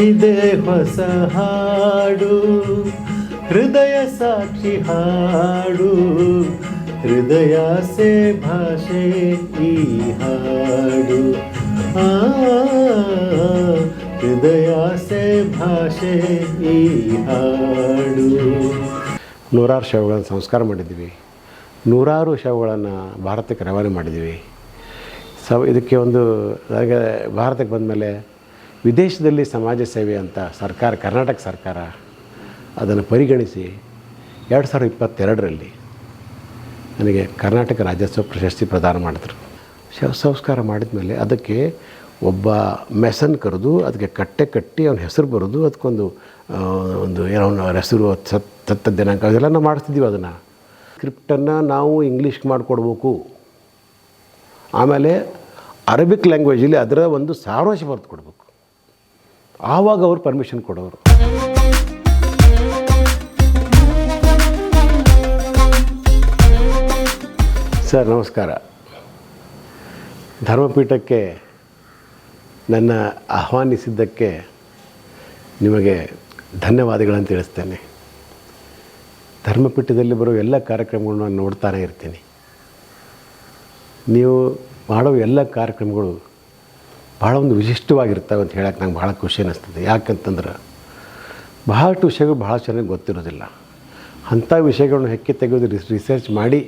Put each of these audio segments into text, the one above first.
ಇದೇ ಹೊಸ ಹಾಡು. ಹೃದಯ ಸಾಕ್ಷಿ ಹಾಡು. ಹೃದಯ ಸೆ ಭಾಷೆ ಈ ಹಾಡು. ಆ, ಹೃದಯ ಸೆ ಭಾಷೆ ಈ ಹಾಡು. ನೂರಾರು ಶವಗಳನ್ನು ಸಂಸ್ಕಾರ ಮಾಡಿದ್ದೀವಿ. ನೂರಾರು ಶವಗಳನ್ನು ಭಾರತಕ್ಕೆ ರವಾನೆ ಮಾಡಿದ್ದೀವಿ. ಸ ಇದಕ್ಕೆ ಒಂದು ನನಗೆ ಭಾರತಕ್ಕೆ ಬಂದಮೇಲೆ ವಿದೇಶದಲ್ಲಿ ಸಮಾಜ ಸೇವೆ ಅಂತ ಸರ್ಕಾರ, ಕರ್ನಾಟಕ ಸರ್ಕಾರ ಅದನ್ನು ಪರಿಗಣಿಸಿ ಎರಡು ಸಾವಿರದ ಇಪ್ಪತ್ತೆರಡರಲ್ಲಿ ನನಗೆ ಕರ್ನಾಟಕ ರಾಜ್ಯೋತ್ಸವ ಪ್ರಶಸ್ತಿ ಪ್ರದಾನ ಮಾಡಿದ್ರು. ಶವ ಸಂಸ್ಕಾರ ಮಾಡಿದ ಮೇಲೆ ಅದಕ್ಕೆ ಒಬ್ಬ ಮೆಸನ್ ಕರೆದು ಅದಕ್ಕೆ ಕಟ್ಟೆ ಕಟ್ಟಿ ಅವನ ಹೆಸರು ಬರೋದು ಅದಕ್ಕೊಂದು ಒಂದು ಏನೋ ಅವನ ಹೆಸರು, ಸತ್, ಸತ್ತ ದಿನಾಂಕ ಅದೆಲ್ಲ ನಾವು ಮಾಡಿಸ್ತಿದ್ದೀವಿ ಅದನ್ನು. ಸ್ಕ್ರಿಪ್ಟನ್ನು ನಾವು ಇಂಗ್ಲೀಷ್ಗೆ ಮಾಡಿಕೊಡ್ಬೇಕು. ಆಮೇಲೆ ಅರಬಿಕ್ ಲ್ಯಾಂಗ್ವೇಜಲ್ಲಿ ಅದರ ಒಂದು ಸಾರಾಂಶ ಬರೆದು ಕೊಡಬೇಕು. ಆವಾಗ ಅವ್ರು ಪರ್ಮಿಷನ್ ಕೊಡೋರು. ಸರ್, ನಮಸ್ಕಾರ. ಧರ್ಮಪೀಠಕ್ಕೆ ನನ್ನ ಆಹ್ವಾನಿಸಿದ್ದಕ್ಕೆ ನಿಮಗೆ ಧನ್ಯವಾದಗಳನ್ನು ತಿಳಿಸ್ತೇನೆ. ಧರ್ಮಪೀಠದಲ್ಲಿ ಬರೋ ಎಲ್ಲ ಕಾರ್ಯಕ್ರಮಗಳನ್ನು ನಾನು ನೋಡ್ತಾನೆ ಇರ್ತೀನಿ. ನೀವು ಮಾಡೋ ಎಲ್ಲ ಕಾರ್ಯಕ್ರಮಗಳು ಭಾಳ ಒಂದು ವಿಶಿಷ್ಟವಾಗಿರ್ತವೆ ಅಂತ ಹೇಳಕ್ಕೆ ನಂಗೆ ಭಾಳ ಖುಷಿ ಅನ್ನಿಸ್ತದೆ ಯಾಕಂತಂದ್ರೆ ಬಹಳಷ್ಟು ವಿಷಯಗಳು ಭಾಳ ಚೆನ್ನಾಗಿ ಗೊತ್ತಿರೋದಿಲ್ಲ. ಅಂಥ ವಿಷಯಗಳನ್ನು ಹೆಕ್ಕಿ ತೆಗೆದು ರಿಸ್ ರಿಸರ್ಚ್ ಮಾಡಿ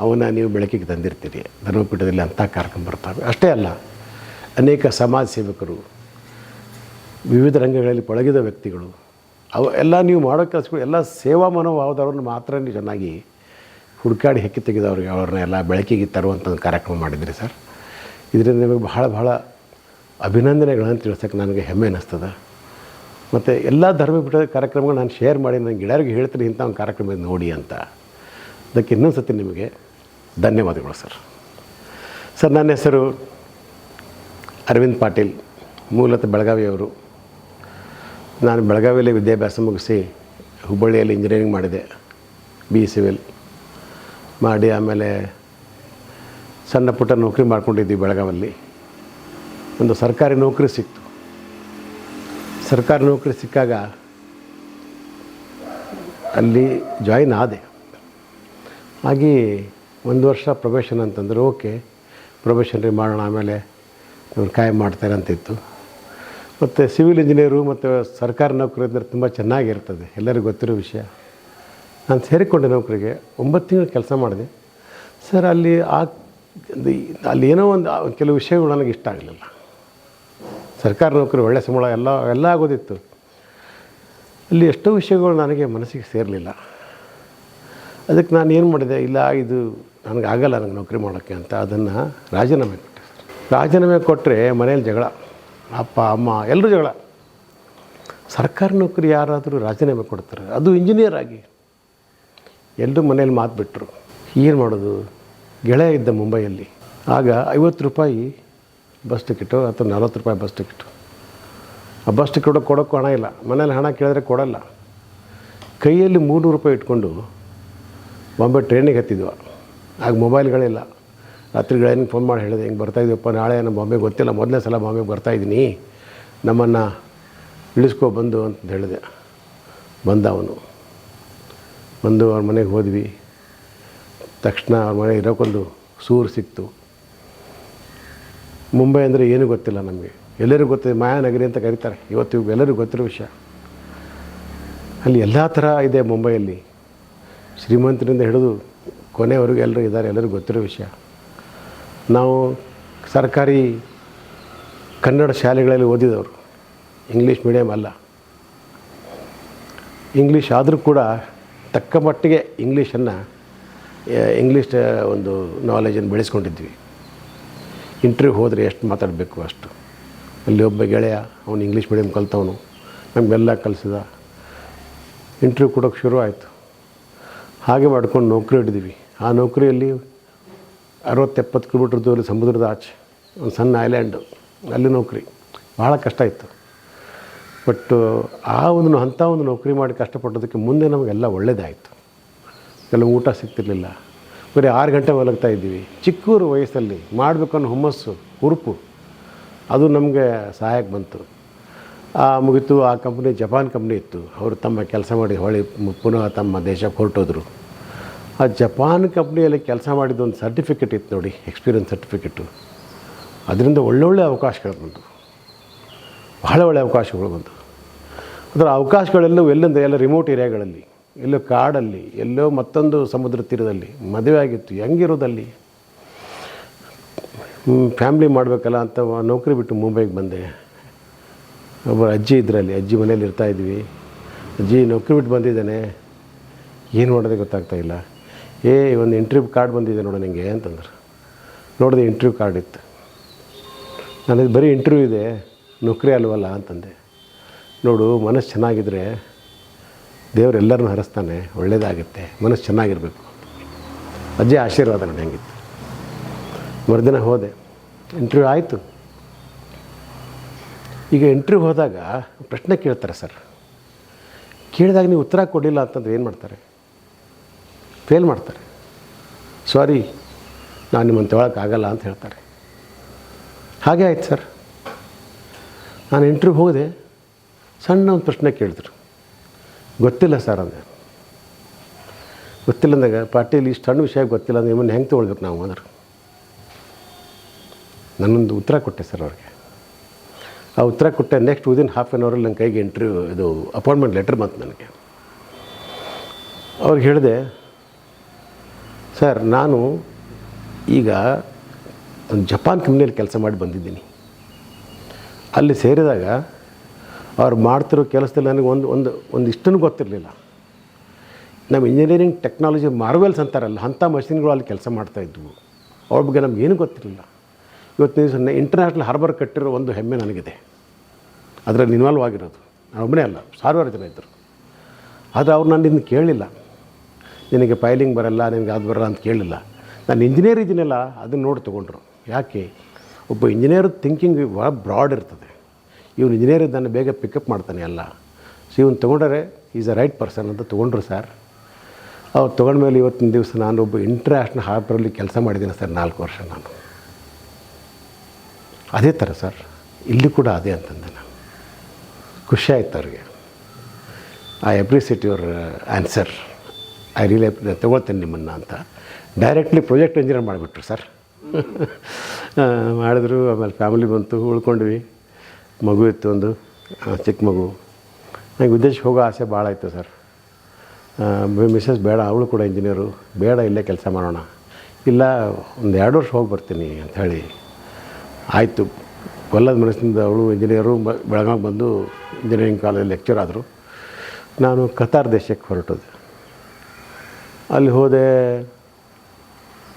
ಅವನ್ನ ನೀವು ಬೆಳಕಿಗೆ ತಂದಿರ್ತೀರಿ. ಧರ್ಮಪೀಠದಲ್ಲಿ ಅಂಥ ಕಾರ್ಯಕ್ರಮ ಬರ್ತವೆ. ಅಷ್ಟೇ ಅಲ್ಲ, ಅನೇಕ ಸಮಾಜ ಸೇವಕರು, ವಿವಿಧ ರಂಗಗಳಲ್ಲಿ ಪಳಗಿದ ವ್ಯಕ್ತಿಗಳು, ಅವು, ಎಲ್ಲ ನೀವು ಮಾಡೋ ಕೆಲಸಗಳು, ಎಲ್ಲ ಸೇವಾ ಮನೋಭಾವದವ್ರನ್ನ ಮಾತ್ರ ನೀವು ಚೆನ್ನಾಗಿ ಹುಡುಕಾಡಿ ಹೆಕ್ಕಿ ತೆಗೆದವ್ರಿಗೆ ಅವ್ರನ್ನ ಎಲ್ಲ ಬೆಳಕಿಗೆ ತರುವಂಥ ಕಾರ್ಯಕ್ರಮ ಮಾಡಿದ್ರಿ ಸರ್. ಇದರಿಂದ ನಿಮಗೆ ಬಹಳ ಬಹಳ ಅಭಿನಂದನೆಗಳನ್ನು ತಿಳ್ಸೋಕ್ಕೆ ನನಗೆ ಹೆಮ್ಮೆ ಅನ್ನಿಸ್ತದೆ. ಮತ್ತು ಎಲ್ಲ ಧರ್ಮಪೀಠ ಕಾರ್ಯಕ್ರಮಗಳು ನಾನು ಶೇರ್ ಮಾಡಿ ನನ್ನ ಗೆಳೆಯರಿಗೆ ಹೇಳ್ತೀನಿ ಇಂಥ ಒಂದು ಕಾರ್ಯಕ್ರಮ ನೋಡಿ ಅಂತ. ಅದಕ್ಕೆ ಇನ್ನೊಂದು ಸತಿ ನಿಮಗೆ ಧನ್ಯವಾದಗಳು ಸರ್. ಸರ್, ನನ್ನ ಹೆಸರು ಅರವಿಂದ್ ಪಾಟೀಲ್, ಮೂಲತಃ ಬೆಳಗಾವಿಯವರು ನಾನು ಬೆಳಗಾವಿಯಲ್ಲಿ ವಿದ್ಯಾಭ್ಯಾಸ ಮುಗಿಸಿ ಹುಬ್ಬಳ್ಳಿಯಲ್ಲಿ ಇಂಜಿನಿಯರಿಂಗ್ ಮಾಡಿದೆ ಬಿ ಸಿವಿಲ್ ಮಾಡಿ ಆಮೇಲೆ ಸಣ್ಣ ಪುಟ್ಟ ನೌಕರಿ ಮಾಡ್ಕೊಂಡಿದ್ವಿ ಬೆಳಗಾವಲ್ಲಿ. ಒಂದು ಸರ್ಕಾರಿ ನೌಕರಿ ಸಿಕ್ತು. ಸರ್ಕಾರಿ ನೌಕರಿ ಸಿಕ್ಕಾಗ ಅಲ್ಲಿ ಜಾಯಿನ್ ಆದೆ. ಹಾಗೆ ಒಂದು ವರ್ಷ ಪ್ರೊಬೇಷನ್ ಅಂತಂದರೆ ಓಕೆ ಪ್ರೊಬೇಷನ್ರಿ ಮಾಡೋಣ ಆಮೇಲೆ ಇವ್ರು ಕಾಯಂ ಮಾಡ್ತಾರೆ ಅಂತಿತ್ತು. ಮತ್ತು ಸಿವಿಲ್ ಇಂಜಿನಿಯರು ಮತ್ತು ಸರ್ಕಾರಿ ನೌಕರಿ ಅಂದರೆ ತುಂಬ ಚೆನ್ನಾಗಿರ್ತದೆ, ಎಲ್ಲರಿಗೂ ಗೊತ್ತಿರೋ ವಿಷಯ. ನಾನು ಸೇರಿಕೊಂಡೆ ನೌಕರಿಗೆ ಒಂಬತ್ತು ತಿಂಗಳು ಕೆಲಸ ಮಾಡಿದೆ. ಸರ್, ಅಲ್ಲಿ ಆ, ಅಲ್ಲಿ ಏನೋ ಒಂದು ಕೆಲವು ವಿಷಯಗಳು ನನಗೆ ಇಷ್ಟ ಆಗಲಿಲ್ಲ. ಸರ್ಕಾರಿ ನೌಕರಿ ಒಳ್ಳೆ ಸಂಬಳ ಎಲ್ಲ ಎಲ್ಲ ಆಗೋದಿತ್ತು. ಅಲ್ಲಿ ಎಷ್ಟೋ ವಿಷಯಗಳು ನನಗೆ ಮನಸ್ಸಿಗೆ ಸೇರಲಿಲ್ಲ. ಅದಕ್ಕೆ ನಾನು ಏನು ಮಾಡಿದೆ? ಇಲ್ಲ, ಇದು ನನಗೆ ಆಗಲ್ಲ ನನಗೆ ನೌಕರಿ ಮಾಡೋಕ್ಕೆ ಅಂತ ಅದನ್ನು ರಾಜೀನಾಮೆ ಕೊಟ್ಟೆ ರಾಜೀನಾಮೆ ಕೊಟ್ಟರೆ ಮನೇಲಿ ಜಗಳ, ಅಪ್ಪ, ಅಮ್ಮ, ಎಲ್ಲರೂ ಜಗಳ. ಸರ್ಕಾರಿ ನೌಕರಿ ಯಾರಾದರೂ ರಾಜೀನಾಮೆ ಕೊಡ್ತಾರೆ. ಅದು ಇಂಜಿನಿಯರ್ ಆಗಿ. ಎಲ್ಲರೂ ಮನೇಲಿ ಮಾತು ಬಿಟ್ಟರು ಏನು ಮಾಡೋದು? ಗೆಳೆಯ ಇದ್ದ ಮುಂಬೈಯಲ್ಲಿ. ಆಗ ಐವತ್ತು ರೂಪಾಯಿ ಬಸ್ ಟಿಕೆಟು ಅಥವಾ ನಲ್ವತ್ತು ರೂಪಾಯಿ ಬಸ್ ಟಿಕೆಟು. ಆ ಬಸ್ ಟಿಕೆಟ್ ಕೊಡೋಕ್ಕೂ ಹಣ ಇಲ್ಲ. ಮನೇಲಿ ಹಣ ಕೇಳಿದ್ರೆ ಕೊಡಲ್ಲ. ಕೈಯಲ್ಲಿ ಮೂರ್ನೂರು ರೂಪಾಯಿ ಇಟ್ಕೊಂಡು ಬಾಂಬೆ ಟ್ರೈನಿಗೆ ಹತ್ತಿದ್ವ. ಆಗ ಮೊಬೈಲ್ಗಳಿಲ್ಲ. ರಾತ್ರಿ ಗೆಳೆಯನಿಗೆ ಫೋನ್ ಮಾಡಿ ಹೇಳಿದೆ, ಹಿಂಗೆ ಬರ್ತಾಯಿದ್ದೀವಪ್ಪ ನಾಳೆ ನಮ್ಮ ಬಾಂಬೆಗೆ ಗೊತ್ತಿಲ್ಲ, ಮೊದಲನೇ ಸಲ ಬಾಂಬೆಗೆ ಬರ್ತಾಯಿದ್ದೀನಿ ನಮ್ಮನ್ನು ಇಳಿಸ್ಕೊ ಬಂದು ಅಂತ ಹೇಳಿದೆ. ಬಂದ ಅವನು. ಬಂದು ಅವ್ರ ಮನೆಗೆ ಹೋದ್ವಿ. ತಕ್ಷಣ ಅವ್ರ ಮನೆ ಇರೋಕ್ಕೊಂದು ಸೂರು ಸಿಕ್ತು. ಮುಂಬೈ ಅಂದರೆ ಏನೂ ಗೊತ್ತಿಲ್ಲ ನಮಗೆ. ಎಲ್ಲರಿಗೂ ಗೊತ್ತಿದೆ ಮಾಯಾನಗರಿ ಅಂತ ಕರೀತಾರೆ. ಇವತ್ತು ಇವು ಎಲ್ಲರಿಗೂ ಗೊತ್ತಿರೋ ವಿಷಯ. ಅಲ್ಲಿ ಎಲ್ಲ ಥರ ಇದೆ ಮುಂಬೈಯಲ್ಲಿ. ಶ್ರೀಮಂತರಿಂದ ಹಿಡಿದು ಕೊನೆವರೆಗೂ ಎಲ್ಲರೂ ಇದ್ದಾರೆ, ಎಲ್ಲರಿಗೂ ಗೊತ್ತಿರೋ ವಿಷಯ. ನಾವು ಸರ್ಕಾರಿ ಕನ್ನಡ ಶಾಲೆಗಳಲ್ಲಿ ಓದಿದವರು. ಇಂಗ್ಲೀಷ್ ಮೀಡಿಯಮ್ ಅಲ್ಲ. ಇಂಗ್ಲೀಷ್ ಆದರೂ ಕೂಡ ತಕ್ಕ ಮಟ್ಟಿಗೆ ಇಂಗ್ಲೀಷನ್ನು ಇಂಗ್ಲೀಷ್ ಒಂದು ನಾಲೆಜನ್ನು ಬೆಳೆಸ್ಕೊಂಡಿದ್ವಿ. ಇಂಟರ್ವ್ಯೂ ಹೋದರೆ ಎಷ್ಟು ಮಾತಾಡಬೇಕು ಅಷ್ಟು. ಅಲ್ಲಿ ಒಬ್ಬ ಗೆಳೆಯ, ಅವನು ಇಂಗ್ಲೀಷ್ ಮೀಡಿಯಮ್ ಕಲ್ತವನು, ನಮಗೆಲ್ಲ ಕಲಿಸಿದ. ಇಂಟರ್ವ್ಯೂ ಕೊಡೋಕ್ಕೆ ಶುರು ಆಯಿತು. ಹಾಗೆ ಮಾಡ್ಕೊಂಡು ನೌಕರಿ ಹಿಡಿದ್ವಿ. ಆ ನೌಕರಿಯಲ್ಲಿ ಅರವತ್ತೆಪ್ಪತ್ತು ಕಿಲೋಮೀಟ್ರ್ ದೂರ ಸಮುದ್ರದ ಆಚೆ, ಒಂದು ಸಣ್ಣ ಐಲ್ಯಾಂಡು ಅಲ್ಲಿ ನೌಕರಿ. ಭಾಳ ಕಷ್ಟ ಇತ್ತು. ಬಟ್ ಆ ಒಂದು ಅಂಥ ಒಂದು ನೌಕರಿ ಮಾಡಿ ಕಷ್ಟಪಟ್ಟೋದಕ್ಕೆ ಮುಂದೆ ನಮಗೆಲ್ಲ ಒಳ್ಳೆಯದಾಯಿತು ಕೆಲವು ಊಟ ಸಿಗ್ತಿರ್ಲಿಲ್ಲ. ಬರೀ ಆರು ಗಂಟೆ ಮಲಗ್ತಾ ಇದ್ದೀವಿ. ಚಿಕ್ಕೂರು ವಯಸ್ಸಲ್ಲಿ ಮಾಡಬೇಕನ್ನೋ ಹುಮ್ಮಸ್ಸು, ಹುರುಪು, ಅದು ನಮಗೆ ಸಹಾಯಕ್ಕೆ ಬಂತು. ಆ ಮುಗಿತು, ಆ ಕಂಪ್ನಿ ಜಪಾನ್ ಕಂಪ್ನಿ ಇತ್ತು. ಅವರು ತಮ್ಮ ಕೆಲಸ ಮಾಡಿ ಹೊಳಿ ಪುನಃ ತಮ್ಮ ದೇಶಕ್ಕೆ ಹೊರಟೋದ್ರು ಆ ಜಪಾನ್ ಕಂಪ್ನಿಯಲ್ಲಿ ಕೆಲಸ ಮಾಡಿದ ಒಂದು ಸರ್ಟಿಫಿಕೇಟ್ ಇತ್ತು ನೋಡಿ ಎಕ್ಸ್ಪೀರಿಯನ್ಸ್ ಸರ್ಟಿಫಿಕೇಟು ಅದರಿಂದ ಒಳ್ಳೊಳ್ಳೆ ಅವಕಾಶಗಳು ಬಂತು ಬಹಳ ಒಳ್ಳೆ ಅವಕಾಶಗಳು ಬಂತು ಅದರ ಅವಕಾಶಗಳೆಲ್ಲವೂ ಎಲ್ಲಿಂದ ಎಲ್ಲ ರಿಮೋಟ್ ಏರಿಯಾಗಳಲ್ಲಿ ಎಲ್ಲೋ ಕಾಡಲ್ಲಿ, ಎಲ್ಲೋ ಮತ್ತೊಂದು ಸಮುದ್ರ ತೀರದಲ್ಲಿ ಮದುವೆ ಆಗಿತ್ತು. ಹೆಂಗಿರೋದಲ್ಲಿ? ಫ್ಯಾಮ್ಲಿ ಮಾಡಬೇಕಲ್ಲ ಅಂತ ನೌಕರಿ ಬಿಟ್ಟು ಮುಂಬೈಗೆ ಬಂದೆ. ಒಬ್ಬ ಅಜ್ಜಿ ಇದ್ರಲ್ಲಿ, ಅಜ್ಜಿ ಮನೇಲಿ ಇರ್ತಾಯಿದ್ವಿ ಅಜ್ಜಿ ನೌಕರಿ ಬಿಟ್ಟು ಬಂದಿದ್ದಾನೆ. ಏನು ಮಾಡೋದೇ ಗೊತ್ತಾಗ್ತಾ ಇಲ್ಲ. ಏ, ಒಂದು ಇಂಟರ್ವ್ಯೂ ಕಾರ್ಡ್ ಬಂದಿದೆ ನೋಡು ನನಗೆ ಅಂತಂದ್ರೆ. ನೋಡಿದೆ ಇಂಟರ್ವ್ಯೂ ಕಾರ್ಡ್ ಇತ್ತು. ನನಗೆ ಬರೀ ಇಂಟರ್ವ್ಯೂ ಇದೆ, ನೌಕರಿ ಅಲ್ವಲ್ಲ ಅಂತಂದೆ. ನೋಡು, ಮನಸ್ಸು ಚೆನ್ನಾಗಿದ್ದರೆ ದೇವ್ರು ಎಲ್ಲರನ್ನೂ ಹರಿಸ್ತಾನೆ, ಒಳ್ಳೇದಾಗುತ್ತೆ, ಮನಸ್ಸು ಚೆನ್ನಾಗಿರಬೇಕು. ಅಜ್ಜಿ ಆಶೀರ್ವಾದ ನನಗೆ ಹೆಂಗಿತ್ತು. ಮರುದಿನ ಹೋದೆ. ಇಂಟ್ರ್ಯೂ ಆಯಿತು. ಈಗ ಇಂಟ್ರ್ಯೂ ಹೋದಾಗ ಪ್ರಶ್ನೆ ಕೇಳ್ತಾರೆ ಸರ್. ಕೇಳಿದಾಗ ನೀವು ಉತ್ತರ ಕೊಡಲಿಲ್ಲ ಅಂತಂದ್ರೆ ಏನು ಮಾಡ್ತಾರೆ? ಫೇಲ್ ಮಾಡ್ತಾರೆ. ಸಾರಿ ನಾನು ನಿಮ್ಮನ್ನು ತೊಗೊಳಕ್ಕಾಗಲ್ಲ ಅಂತ ಹೇಳ್ತಾರೆ. ಹಾಗೆ ಆಯ್ತು ಸರ್. ನಾನು ಇಂಟ್ರ್ಯೂ ಹೋದೆ. ಸಣ್ಣ ಒಂದು ಪ್ರಶ್ನೆ ಕೇಳಿದ್ರು. ಗೊತ್ತಿಲ್ಲ ಸರ್ ಅಂದೆ. ಗೊತ್ತಿಲ್ಲ ಅಂದಾಗ ಪಾರ್ಟಿಯಲ್ಲಿ ಇಷ್ಟು ಸಣ್ಣ ವಿಷಯ ಗೊತ್ತಿಲ್ಲ ಅಂದ್ರೆ ನಿಮ್ಮನ್ನು ಹೆಂಗೆ ತೊಗೊಳ್ಬೇಕು ನಾವು ಅಂದ್ರೆ ನನ್ನೊಂದು ಉತ್ತರ ಕೊಟ್ಟೆ ಸರ್ ಅವ್ರಿಗೆ. ಆ ಉತ್ತರ ಕೊಟ್ಟೆ ನೆಕ್ಸ್ಟ್ ವಿದಿನ್ ಹಾಫ್ ಆ್ಯನ್ ಅವರಲ್ಲಿ ನನ್ನ ಕೈಗೆ ಇಂಟರ್ವ್ಯೂ ಇದು ಅಪಾಯಿಂಟ್ಮೆಂಟ್ ಲೆಟ್ರ್ ಬಂತು ನನಗೆ. ಅವ್ರಿಗೆ ಹೇಳಿದೆ, ಸರ್, ನಾನು ಈಗ ಒಂದು ಜಪಾನ್ ಕಂಪ್ನಿಯಲ್ಲಿ ಕೆಲಸ ಮಾಡಿ ಬಂದಿದ್ದೀನಿ. ಅಲ್ಲಿ ಸೇರಿದಾಗ ಅವ್ರು ಮಾಡ್ತಿರೋ ಕೆಲಸದಲ್ಲಿ ನನಗೆ ಒಂದು ಒಂದು ಒಂದು ಇಷ್ಟನ್ನು ಗೊತ್ತಿರಲಿಲ್ಲ. ನಮ್ಮ ಇಂಜಿನಿಯರಿಂಗ್ ಟೆಕ್ನಾಲಜಿ ಮಾರ್ವೆಲ್ಸ್ ಅಂತಾರಲ್ಲ, ಅಂಥ ಮಷಿನ್ಗಳು ಅಲ್ಲಿ ಕೆಲಸ ಮಾಡ್ತಾಯಿದ್ವು ಅವ್ರ ಬಗ್ಗೆ ನಮಗೇನು ಗೊತ್ತಿರಲಿಲ್ಲ. ಇವತ್ತಿನ ದಿವಸ ಇಂಟರ್ನ್ಯಾಷನಲ್ ಹಾರ್ಬರ್ ಕಟ್ಟಿರೋ ಒಂದು ಹೆಮ್ಮೆ ನನಗಿದೆ. ಅದರಲ್ಲಿ ಇನ್ವಾಲ್ವ್ ಆಗಿರೋದು. ನಾನು ಒಬ್ಬನೇ ಅಲ್ಲ, ಸಾವಿರಾರು ಜನ ಇದ್ದರು. ಆದರೆ ಅವ್ರು ನಾನು ಇನ್ನು ಕೇಳಲಿಲ್ಲ. ನಿನಗೆ ಫೈಲಿಂಗ್ ಬರಲ್ಲ, ನಿನಗೆ ಅದು ಬರಲ್ಲ ಅಂತ ಕೇಳಲಿಲ್ಲ. ನಾನು ಇಂಜಿನಿಯರ್ ಇದ್ದೀನಲ್ಲ, ಅದನ್ನು ನೋಡಿ ತೊಗೊಂಡ್ರು. ಯಾಕೆ? ಒಬ್ಬ ಇಂಜಿನಿಯರ್ ಥಿಂಕಿಂಗ್ ಭಾಳ ಬ್ರಾಡ್ ಇರ್ತದೆ. ಇವನು ಇಂಜಿನಿಯರ್ ಇದ್ದಾನೆ, ಬೇಗ ಪಿಕಪ್ ಮಾಡ್ತಾನೆ ಎಲ್ಲ. ಸೊ ಇವನು ತೊಗೊಂಡರೆ ಈಸ್ ಅ ರೈಟ್ ಪರ್ಸನ್ ಅಂತ ತೊಗೊಂಡ್ರು ಸರ್ ಅವ್ರು ತೊಗೊಂಡ್ಮೇಲೆ ಇವತ್ತಿನ ದಿವಸ ನಾನು ಒಬ್ಬ ಇಂಟರ್ನ್ಯಾಷನಲ್ ಹಾರ್ಬರಲ್ಲಿ ಕೆಲಸ ಮಾಡಿದ್ದೀನಿ ಸರ್ ನಾಲ್ಕು ವರ್ಷ ನಾನು. ಅದೇ ಥರ ಸರ್ ಇಲ್ಲಿ ಕೂಡ ಅದೇ ಅಂತಂದೆ ನಾನು. ಖುಷಿ ಆಯ್ತು ಅವ್ರಿಗೆ. I appreciate your answer I really ತೊಗೊಳ್ತೇನೆ ನಿಮ್ಮನ್ನು ಅಂತ. ಡೈರೆಕ್ಟ್ಲಿ ಪ್ರಾಜೆಕ್ಟ್ ಇಂಜಿನಿಯರ್ ಮಾಡಿಬಿಟ್ರು ಸರ್ ಮಾಡಿದ್ರು, ಆಮೇಲೆ ಫ್ಯಾಮಿಲಿ ಬಂತು, ಉಳ್ಕೊಂಡ್ವಿ. ಮಗು ಇತ್ತು ಒಂದು ಚಿಕ್ಕ ಮಗು. ನನಗೆ ವಿದೇಶಕ್ಕೆ ಹೋಗೋ ಆಸೆ ಭಾಳ ಇತ್ತು ಸರ್. ಮಿಸ್ಸಸ್ ಬೇಡ, ಅವಳು ಕೂಡ ಇಂಜಿನಿಯರು ಬೇಡ, ಇಲ್ಲೇ ಕೆಲಸ ಮಾಡೋಣ. ಇಲ್ಲ, ಒಂದು ಎರಡು ವರ್ಷ ಹೋಗಿ ಬರ್ತೀನಿ ಅಂತ ಹೇಳಿ ಆಯಿತು. ಕೊಲ್ಲದ ಮನಸ್ಸಿನಿಂದ ಅವಳು ಇಂಜಿನಿಯರು ಬೆಳಗಾವಿ ಬಂದು ಇಂಜಿನಿಯರಿಂಗ್ ಕಾಲೇಜ್ ಲೆಕ್ಚರ್ ಆದರು. ನಾನು ಕತಾರ್ ದೇಶಕ್ಕೆ ಹೊರಟೋದೆ ಅಲ್ಲಿ ಹೋದೆ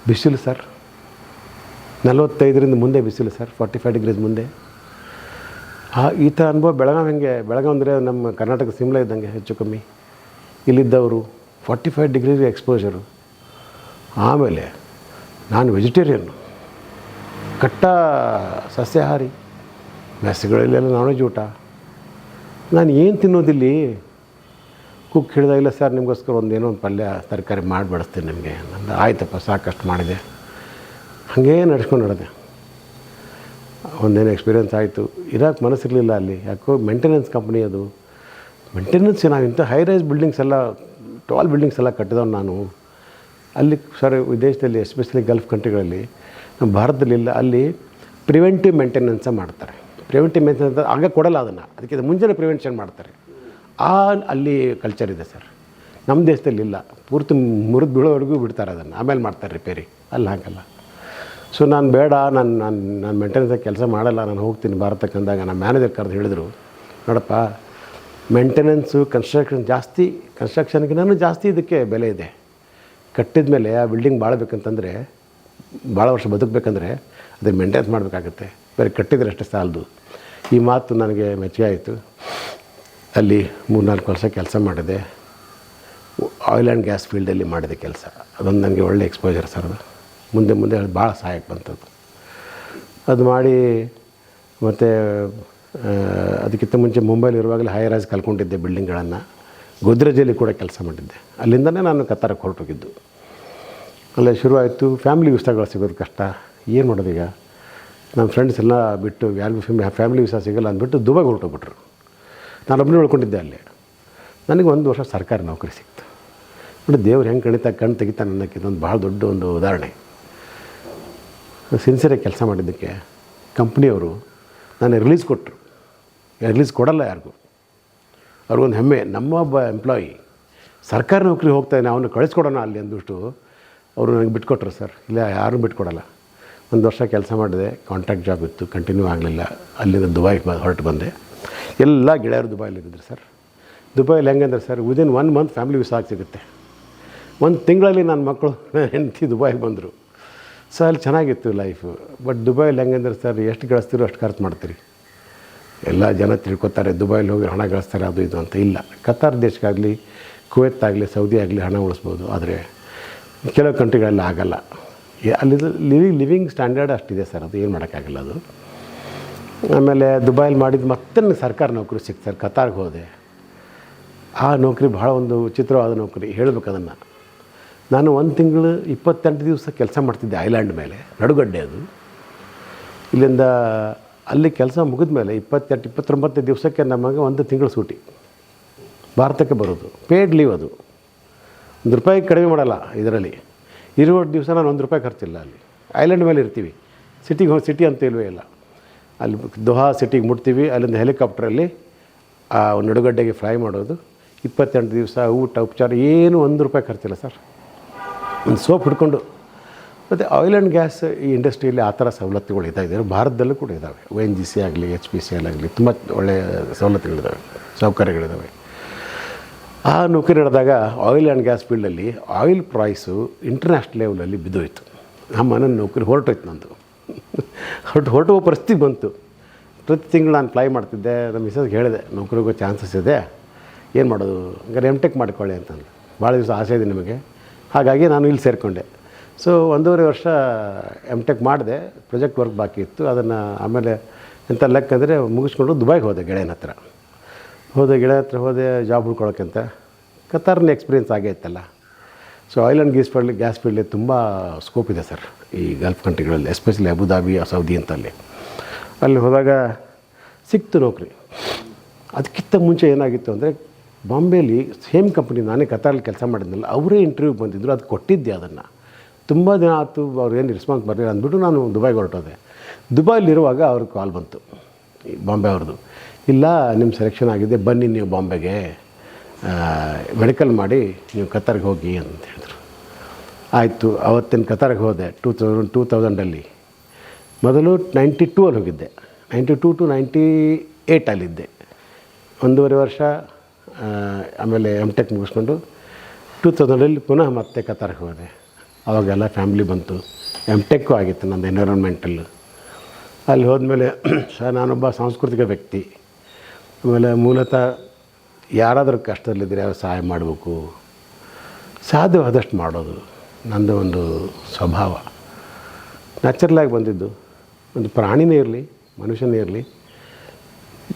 ಬಿಸಿಲು ಸರ್. ನಲವತ್ತೈದರಿಂದ ಮುಂದೆ ಬಿಸಿಲು ಸರ್ ಫಾರ್ಟಿ ಫೈವ್ ಡಿಗ್ರೀಸ್ ಮುಂದೆ. ಆ, ಈ ಥರ ಅನುಭವ ಬೆಳಗಾವಿ ಹಂಗೆ? ಬೆಳಗಾವಿ ಅಂದರೆ ನಮ್ಮ ಕರ್ನಾಟಕ ಸಿಮ್ಲಾ ಇದ್ದಂಗೆ ಹೆಚ್ಚು ಕಮ್ಮಿ. ಇಲ್ಲಿದ್ದವರು ಫಾರ್ಟಿ ಫೈವ್ ಡಿಗ್ರಿ ಎಕ್ಸ್ಪೋಜರು ಆಮೇಲೆ ನಾನು ವೆಜಿಟೇರಿಯನ್ನು ಕಟ್ಟ ಸಸ್ಯಾಹಾರಿ. ಎಲ್ಲ ನಾನ್ ವೆಜ್ ಊಟ. ನಾನು ಏನು ತಿನ್ನೋದಿಲ್ಲಿ? ಕುಕ್ ಇಲ್ಲ ಸರ್, ನಿಮಗೋಸ್ಕರ ಒಂದು ಏನೋ ಒಂದು ಪಲ್ಯ ತರಕಾರಿ ಮಾಡಿ ಬಡಿಸ್ತೀನಿ ನಿಮಗೆ. ನಂದು ಆಯ್ತಪ್ಪ, ಸಾಕಷ್ಟು ಮಾಡಿದೆ. ಹಾಗೇ ನಡ್ಸ್ಕೊಂಡು ನಡೆದೆ. ಒಂದೇನು ಎಕ್ಸ್ಪೀರಿಯೆನ್ಸ್ ಆಯಿತು. ಇರೋಕ್ಕೆ ಮನಸ್ಸಿರಲಿಲ್ಲ ಅಲ್ಲಿ. ಯಾಕೋ ಮೇಂಟೆನೆನ್ಸ್ ಕಂಪ್ನಿ ಅದು. ಮೇಂಟೆನೆನ್ಸ್ ನಾವು ಇಂಥ ಹೈ ರೈಸ್ ಬಿಲ್ಡಿಂಗ್ಸ್ ಎಲ್ಲ ಟಾಲ್ ಬಿಲ್ಡಿಂಗ್ಸ್ ಎಲ್ಲ ಕಟ್ಟಿದವನು ನಾನು. ಅಲ್ಲಿ ಸರ್ ವಿದೇಶದಲ್ಲಿ ಎಸ್ಪೆಷಲಿ ಗಲ್ಫ್ ಕಂಟ್ರಿಗಳಲ್ಲಿ ನಮ್ಮ ಭಾರತದಲ್ಲಿಲ್ಲ ಅಲ್ಲಿ ಪ್ರಿವೆಂಟಿವ್ ಮೇಂಟೆನೆನ್ಸ ಮಾಡ್ತಾರೆ. ಪ್ರಿವೆಂಟಿವ್ ಮೇಂಟೆನೆನ್ಸ್ ಆಗ ಕೊಡಲ್ಲ ಅದನ್ನು. ಅದಕ್ಕೆ ಮುಂಜಾನೆ ಪ್ರಿವೆನ್ಷನ್ ಮಾಡ್ತಾರೆ. ಆ, ಅಲ್ಲಿ ಕಲ್ಚರ್ ಇದೆ ಸರ್. ನಮ್ಮ ದೇಶದಲ್ಲಿ ಇಲ್ಲ. ಪೂರ್ತಿ ಮುರಿದು ಬೀಳೋವರೆಗೂ ಬಿಡ್ತಾರೆ ಅದನ್ನು. ಆಮೇಲೆ ಮಾಡ್ತಾರೆ ರಿಪೇರಿ ಅಲ್ಲಿ ಹಾಗಲ್ಲ. ಸೊ ನಾನು ಬೇಡ, ನಾನು ನಾನು ನಾನು ಮೇಂಟೆನೆನ್ಸಾಗಿ ಕೆಲಸ ಮಾಡಲ್ಲ, ನಾನು ಹೋಗ್ತೀನಿ ಭಾರತಕ್ಕೆ ಅಂದಾಗ ನಮ್ಮ ಮ್ಯಾನೇಜರ್ ಕರೆದು ಹೇಳಿದರು, ನೋಡಪ್ಪ ಮೆಂಟೆನೆನ್ಸು ಕನ್ಸ್ಟ್ರಕ್ಷನ್ ಜಾಸ್ತಿ ಕನ್ಸ್ಟ್ರಕ್ಷನ್ಗಿಂತನೂ ಜಾಸ್ತಿ ಇದಕ್ಕೆ ಬೆಲೆ ಇದೆ. ಕಟ್ಟಿದ ಮೇಲೆ ಆ ಬಿಲ್ಡಿಂಗ್ ಬಾಳಬೇಕಂತಂದರೆ ಭಾಳ ವರ್ಷ ಬದುಕಬೇಕಂದ್ರೆ ಅದನ್ನು ಮೇಂಟೆನ್ಸ್ ಮಾಡಬೇಕಾಗತ್ತೆ. ಬೇರೆ ಕಟ್ಟಿದ್ರೆ ಅಷ್ಟೇ ಸಾಲದು. ಈ ಮಾತು ನನಗೆ ಮೆಚ್ಚುಗೆ ಆಯಿತು. ಅಲ್ಲಿ ಮೂರ್ನಾಲ್ಕು ವರ್ಷ ಕೆಲಸ ಮಾಡಿದೆ. ಆಯಿಲ್ ಆ್ಯಂಡ್ ಗ್ಯಾಸ್ ಫೀಲ್ಡಲ್ಲಿ ಮಾಡಿದೆ ಕೆಲಸ. ಅದೊಂದು ನನಗೆ ಒಳ್ಳೆ ಎಕ್ಸ್ಪೋಜರ್ ಸರ್ ಅದು. ಮುಂದೆ ಮುಂದೆ ಭಾಳ ಸಹಾಯಕ್ಕೆ ಬಂತದ್ದು ಅದು ಮಾಡಿ ಮತ್ತು ಅದಕ್ಕಿಂತ ಮುಂಚೆ ಮುಂಬೈಲಿ ಇರುವಾಗಲೇ ಹೈ ರೈಸ್ ಕಲ್ಕೊಂಡಿದ್ದೆ ಬಿಲ್ಡಿಂಗ್ಗಳನ್ನು ಗೋದ್ರೇಜಲ್ಲಿ ಕೂಡ ಕೆಲಸ ಮಾಡಿದ್ದೆ. ಅಲ್ಲಿಂದನೇ ನಾನು ಕತ್ತಾರಕ್ಕೆ ಹೊರಟೋಗಿದ್ದು. ಅಲ್ಲೇ ಶುರುವಾಯಿತು ಫ್ಯಾಮಿಲಿ ವಿಸಾಗಳು ಸಿಗೋದು ಕಷ್ಟ. ಏನು ಮಾಡೋದು ಈಗ? ನಮ್ಮ ಫ್ರೆಂಡ್ಸ್ ಎಲ್ಲ ಬಿಟ್ಟು ವ್ಯಾಲ್ಯೂ ಫ್ಯಾಮಿಲಿ ವಿಸಾ ಸಿಗಲ್ಲ ಅಂದ್ಬಿಟ್ಟು ದುಬೈಗೆ ಹೊರಟೋಗ್ಬಿಟ್ರು. ನಾನೊಬ್ಬನೇ ಉಳ್ಕೊಂಡಿದ್ದೆ ಅಲ್ಲಿ. ನನಗೆ ಒಂದು ವರ್ಷ ಸರ್ಕಾರಿ ನೌಕರಿ ಸಿಕ್ತು. ನೋಡಿ ದೇವ್ರು ಹೆಂಗೆ ಕಣಿತ ಕಣ್ಣು ತೆಗಿತಾನೆ ಅನ್ನೋಕ್ಕೆ ಇದೊಂದು ಭಾಳ ದೊಡ್ಡ ಒಂದು ಉದಾಹರಣೆ. ಸಿನ್ಸಿಯರಾಗಿ ಕೆಲಸ ಮಾಡಿದ್ದಕ್ಕೆ ಕಂಪ್ನಿಯವರು ನಾನು ರಿಲೀಸ್ ಕೊಟ್ಟರು. ರಿಲೀಸ್ ಕೊಡಲ್ಲ ಯಾರಿಗೂ. ಅವ್ರಿಗೊಂದು ಹೆಮ್ಮೆ, ನಮ್ಮ ಒಬ್ಬ ಎಂಪ್ಲಾಯಿ ಸರ್ಕಾರಿ ನೌಕರಿ ಹೋಗ್ತಾನೆ ಅವನು ಕಳಿಸ್ಕೊಡೋಣ ಅಲ್ಲಿ ಅಂದ್ಬಿಟ್ಟು ಅವರು ನನಗೆ ಬಿಟ್ಕೊಟ್ರು ಸರ್. ಇಲ್ಲ, ಯಾರೂ ಬಿಟ್ಕೊಡಲ್ಲ. ಒಂದು ವರ್ಷ ಕೆಲಸ ಮಾಡಿದೆ ಕಾಂಟ್ರಾಕ್ಟ್ ಜಾಬ್ ಇತ್ತು ಕಂಟಿನ್ಯೂ ಆಗಲಿಲ್ಲ. ಅಲ್ಲಿಂದ ದುಬೈಗೆ ಹೊರಟು ಬಂದೆ. ಎಲ್ಲ ಗೆಳೆಯರು ದುಬೈಲಿದ್ದರು ಸರ್. ದುಬೈಲಿ ಹೆಂಗಂದ್ರೆ sir within one month family visa ಸಿಗುತ್ತೆ. ಒಂದು ತಿಂಗಳಲ್ಲಿ ನನ್ನ ಮಕ್ಕಳು ಹೆಂಡತಿ ದುಬೈಗೆ ಬಂದರು. ಸೊ ಅಲ್ಲಿ ಚೆನ್ನಾಗಿತ್ತು ಲೈಫು ಬಟ್ ದುಬೈಲಿ ಹೆಂಗಂದ್ರೆ ಸರ್, ಎಷ್ಟು ಗಳಿಸ್ತೀರೋ ಅಷ್ಟು ಖರ್ಚು ಮಾಡ್ತೀರಿ. ಎಲ್ಲ ಜನ ತಿಳ್ಕೊತಾರೆ, ದುಬೈಲಿ ಹೋಗಿ ಹಣ ಗಳಿಸ್ತಾರೆ, ಅದು ಇದು ಅಂತ. ಇಲ್ಲ. ಕತಾರ್ ದೇಶಕ್ಕಾಗಲಿ ಕುವೈತ್ ಆಗಲಿ ಸೌದಿ ಆಗಲಿ ಹಣ ಉಳಿಸ್ಬೋದು. ಆದರೆ ಕೆಲವು ಕಂಟ್ರಿಗಳಲ್ಲಿ ಆಗಲ್ಲ. ಅಲ್ಲಿ ಲಿವಿಂಗ್ ಲಿವಿಂಗ್ ಸ್ಟ್ಯಾಂಡರ್ಡ್ ಅಷ್ಟಿದೆ ಸರ್, ಅದು ಏನು ಮಾಡೋಕ್ಕಾಗಲ್ಲ ಅದು. ಆಮೇಲೆ ದುಬೈಲಿ ಮಾಡಿದ ಮತ್ತೆ ಸರ್ಕಾರಿ ಸರ್ಕಾರ ನೌಕರಿ ಸಿಕ್ತು ಸರ್ ಕತಾರ್ಗೆ ಹೋದೆ. ಆ ನೌಕರಿ ಭಾಳ ಒಂದು ವಿಚಿತ್ರವಾದ ನೌಕರಿ. ಹೇಳಬೇಕು ಅದನ್ನು. ನಾನು ಒಂದು ತಿಂಗಳು ಇಪ್ಪತ್ತೆಂಟು ದಿವಸ ಕೆಲಸ ಮಾಡ್ತಿದ್ದೆ ಐಲ್ಯಾಂಡ್ ಮೇಲೆ, ನಡುಗಡ್ಡೆ ಅದು. ಇಲ್ಲಿಂದ ಅಲ್ಲಿ ಕೆಲಸ ಮುಗಿದ ಮೇಲೆ ಇಪ್ಪತ್ತೆಂಟು ಇಪ್ಪತ್ತೊಂಬತ್ತು ದಿವಸಕ್ಕೆ ನಮಗೆ ಒಂದು ತಿಂಗಳು ಸೂಟಿ. ಭಾರತಕ್ಕೆ ಬರೋದು. ಪೇಯ್ಡ್ ಲೀವ್ ಅದು. ಒಂದು ರೂಪಾಯಿ ಕಡಿಮೆ ಮಾಡಲ್ಲ ಇದರಲ್ಲಿ. ಇರುವ ದಿವಸ ನಾನು ಒಂದು ರೂಪಾಯಿ ಖರ್ಚಿಲ್ಲ ಅಲ್ಲಿ. ಐಲ್ಯಾಂಡ್ ಮೇಲೆ ಇರ್ತೀವಿ. ಸಿಟಿಗೆ ಹೋಗಿ ಸಿಟಿ ಅಂತ ಇಲ್ವೇ ಇಲ್ಲ. ಅಲ್ಲಿ ದೊಹಾ ಸಿಟಿಗೆ ಮುಟ್ತೀವಿ. ಅಲ್ಲಿಂದ ಹೆಲಿಕಾಪ್ಟ್ರಲ್ಲಿ ಆ ನಡುಗಡ್ಡೆಗೆ ಫ್ರೈ ಮಾಡೋದು. ಇಪ್ಪತ್ತೆಂಟು ದಿವಸ ಊಟ, ಉಪಚಾರ, ಏನು ಒಂದು ರೂಪಾಯಿ ಖರ್ಚಿಲ್ಲ ಸರ್. ಒಂದು ಸೋಪ್ ಹಿಡ್ಕೊಂಡು. ಮತ್ತು ಆಯಿಲ್ ಆ್ಯಂಡ್ ಗ್ಯಾಸ್ ಈ ಇಂಡಸ್ಟ್ರಿಯಲ್ಲಿ ಆ ಥರ ಸವಲತ್ತುಗಳು ಇದ್ದಾವೆ ಭಾರತದಲ್ಲೂ ಕೂಡ ಇದ್ದಾವೆ ಒ ಎನ್ ಜಿ ಸಿ ಆಗಲಿ ಎಚ್ ಪಿ ಸಿ ಎಲ್ ಆಗಲಿ ತುಂಬ ಒಳ್ಳೆಯ ಸವಲತ್ತುಗಳಿದ್ದಾವೆ ಸೌಕರ್ಯಗಳಿದ್ದಾವೆ ಆ ನೌಕರಿ ಹಿಡಿದಾಗ ಆಯಿಲ್ ಆ್ಯಂಡ್ ಗ್ಯಾಸ್ ಫೀಲ್ಡಲ್ಲಿ ಆಯಿಲ್ ಪ್ರೈಸು ಇಂಟರ್ನ್ಯಾಷನಲ್ ಲೆವೆಲಲ್ಲಿ ಬಿದ್ದೋಯ್ತು. ನಮ್ಮ ನನ್ನ ನೌಕರಿ ಹೊರಟೋಯ್ತು ನಂದು. ಹೊರಟು ಹೊರಟುವ ಪರಿಸ್ಥಿತಿ ಬಂತು. ಪ್ರತಿ ತಿಂಗಳು ನಾನು ಫ್ಲೈ ಮಾಡ್ತಿದ್ದೆ, ನಮ್ಮ ಮಿಸಸ್ಗೆ ಹೇಳಿದೆ ನೌಕರಿಗೂ ಚಾನ್ಸಸ್ ಇದೆ. ಏನು ಮಾಡೋದು? ಹಂಗಾರೆ ಎಂ ಟೆಕ್ ಮಾಡ್ಕೊಳ್ಳಿ ಅಂತಂದು. ಭಾಳ ದಿವಸ ಆಸೆ ಇದೆ ನಿಮಗೆ. ಹಾಗಾಗಿ ನಾನು ಇಲ್ಲಿ ಸೇರಿಕೊಂಡೆ. ಸೊ ಒಂದೂವರೆ ವರ್ಷ ಎಂ ಟೆಕ್ ಮಾಡಿದೆ ಪ್ರೊಜೆಕ್ಟ್ ವರ್ಕ್ ಬಾಕಿ ಇತ್ತು. ಅದನ್ನು ಆಮೇಲೆ ಎಂಥ ಲೆಕ್ಕ ಅಂದರೆ ಮುಗಿಸ್ಕೊಂಡು ದುಬೈಗೆ ಹೋದೆ ಗೆಳೆಯನ ಹತ್ರ. ಹೋದೆ ಗೆಳೆಯ ಹತ್ರ ಹೋದೆ ಜಾಬ್ ಹುಡ್ಕೊಳಕ್ಕಂತ ಕತಾರ್ನ ಎಕ್ಸ್ಪೀರಿಯೆನ್ಸ್ ಆಗೇ ಇತ್ತಲ್ಲ. So oil and gas field gas field ತುಂಬ ಸ್ಕೋಪ್ ಇದೆ ಸರ್, ಈ ಗಲ್ಫ್ ಕಂಟ್ರಿಗಳಲ್ಲಿ ಎಸ್ಪೆಷಲಿ ಅಬುದಾಬಿ ಸೌದಿ ಅಂತ ಅಲ್ಲಿ ಅಲ್ಲಿ ಹೋದಾಗ ಸಿಕ್ತು ನೌಕರಿ. ಅದಕ್ಕಿಂತ ಮುಂಚೆ ಏನಾಗಿತ್ತು ಅಂದರೆ ಬಾಂಬೆಲಿ ಸೇಮ್ ಕಂಪ್ನಿ ನಾನೇ ಕತಾರಲ್ಲಿ ಕೆಲಸ ಮಾಡಿದ್ನಲ್ಲ, ಅವರೇ ಇಂಟರ್ವ್ಯೂ ಬಂದಿದ್ದರು ಅದು ಕೊಟ್ಟಿದ್ದೆ ಅದನ್ನು. ತುಂಬ ದಿನ ಆಯ್ತು, ಅವ್ರು ಏನು ರೆಸ್ಪಾನ್ಸ್ ಬರಲಿಲ್ಲ ಅಂದ್ಬಿಟ್ಟು ನಾನು ದುಬೈಗೆ ಹೊರಟೋದೆ. ದುಬೈಲಿರುವಾಗ ಅವ್ರಿಗೆ ಕಾಲ್ ಬಂತು ಬಾಂಬೆ ಅವ್ರದ್ದು. ಇಲ್ಲ ನಿಮ್ಮ ಸೆಲೆಕ್ಷನ್ ಆಗಿದೆ, ಬನ್ನಿ ನೀವು ಬಾಂಬೆಗೆ ಮೆಡಿಕಲ್ ಮಾಡಿ ನೀವು ಕತಾರ್ಗೆ ಹೋಗಿ ಅಂತ ಹೇಳಿದ್ರು. ಆಯಿತು, ಅವತ್ತಿನ ಕತಾರ್ಗೆ ಹೋದೆ ಟೂ ತೌಸಂಡ್ ಟೂ ತೌಸಂಡಲ್ಲಿ ಮೊದಲು ನೈಂಟಿ ಟೂ ಅಲ್ಲಿ ಹೋಗಿದ್ದೆ. ನೈಂಟಿ ಟೂ ಟು ನೈಂಟಿ ಏಯ್ಟಲ್ಲಿದ್ದೆ ಒಂದೂವರೆ ವರ್ಷ ಆಮೇಲೆ ಎಂ ಟೆಕ್ ಮುಗಿಸ್ಕೊಂಡು ಟೂ ತೌಸಂಡಲ್ಲಿ ಪುನಃ ಮತ್ತೆ ಕತಾರ್ಗೆ ಹೋದೆ. ಅವಾಗೆಲ್ಲ ಫ್ಯಾಮ್ಲಿ ಬಂತು. ಎಂ ಟೆಕ್ಕು ಆಗಿತ್ತು ನಂದು ಎನ್ವಿರಾನ್ಮೆಂಟಲ್ಲು ಅಲ್ಲಿ ಹೋದ್ಮೇಲೆ ಸ ನಾನೊಬ್ಬ ಸಾಂಸ್ಕೃತಿಕ ವ್ಯಕ್ತಿ. ಆಮೇಲೆ ಮೂಲತಃ ಯಾರಾದರೂ ಕಷ್ಟದಲ್ಲಿದ್ದರೆ ಅವ್ರು ಸಹಾಯ ಮಾಡಬೇಕು? ಸಾಧ್ಯವಾದಷ್ಟು ಮಾಡೋದು. ನಂದು ಒಂದು ಸ್ವಭಾವ. ನ್ಯಾಚುರಲಾಗಿ ಬಂದಿದ್ದು. ಒಂದು ಪ್ರಾಣಿನೇ ಇರಲಿ, ಮನುಷ್ಯನೇ ಇರಲಿ.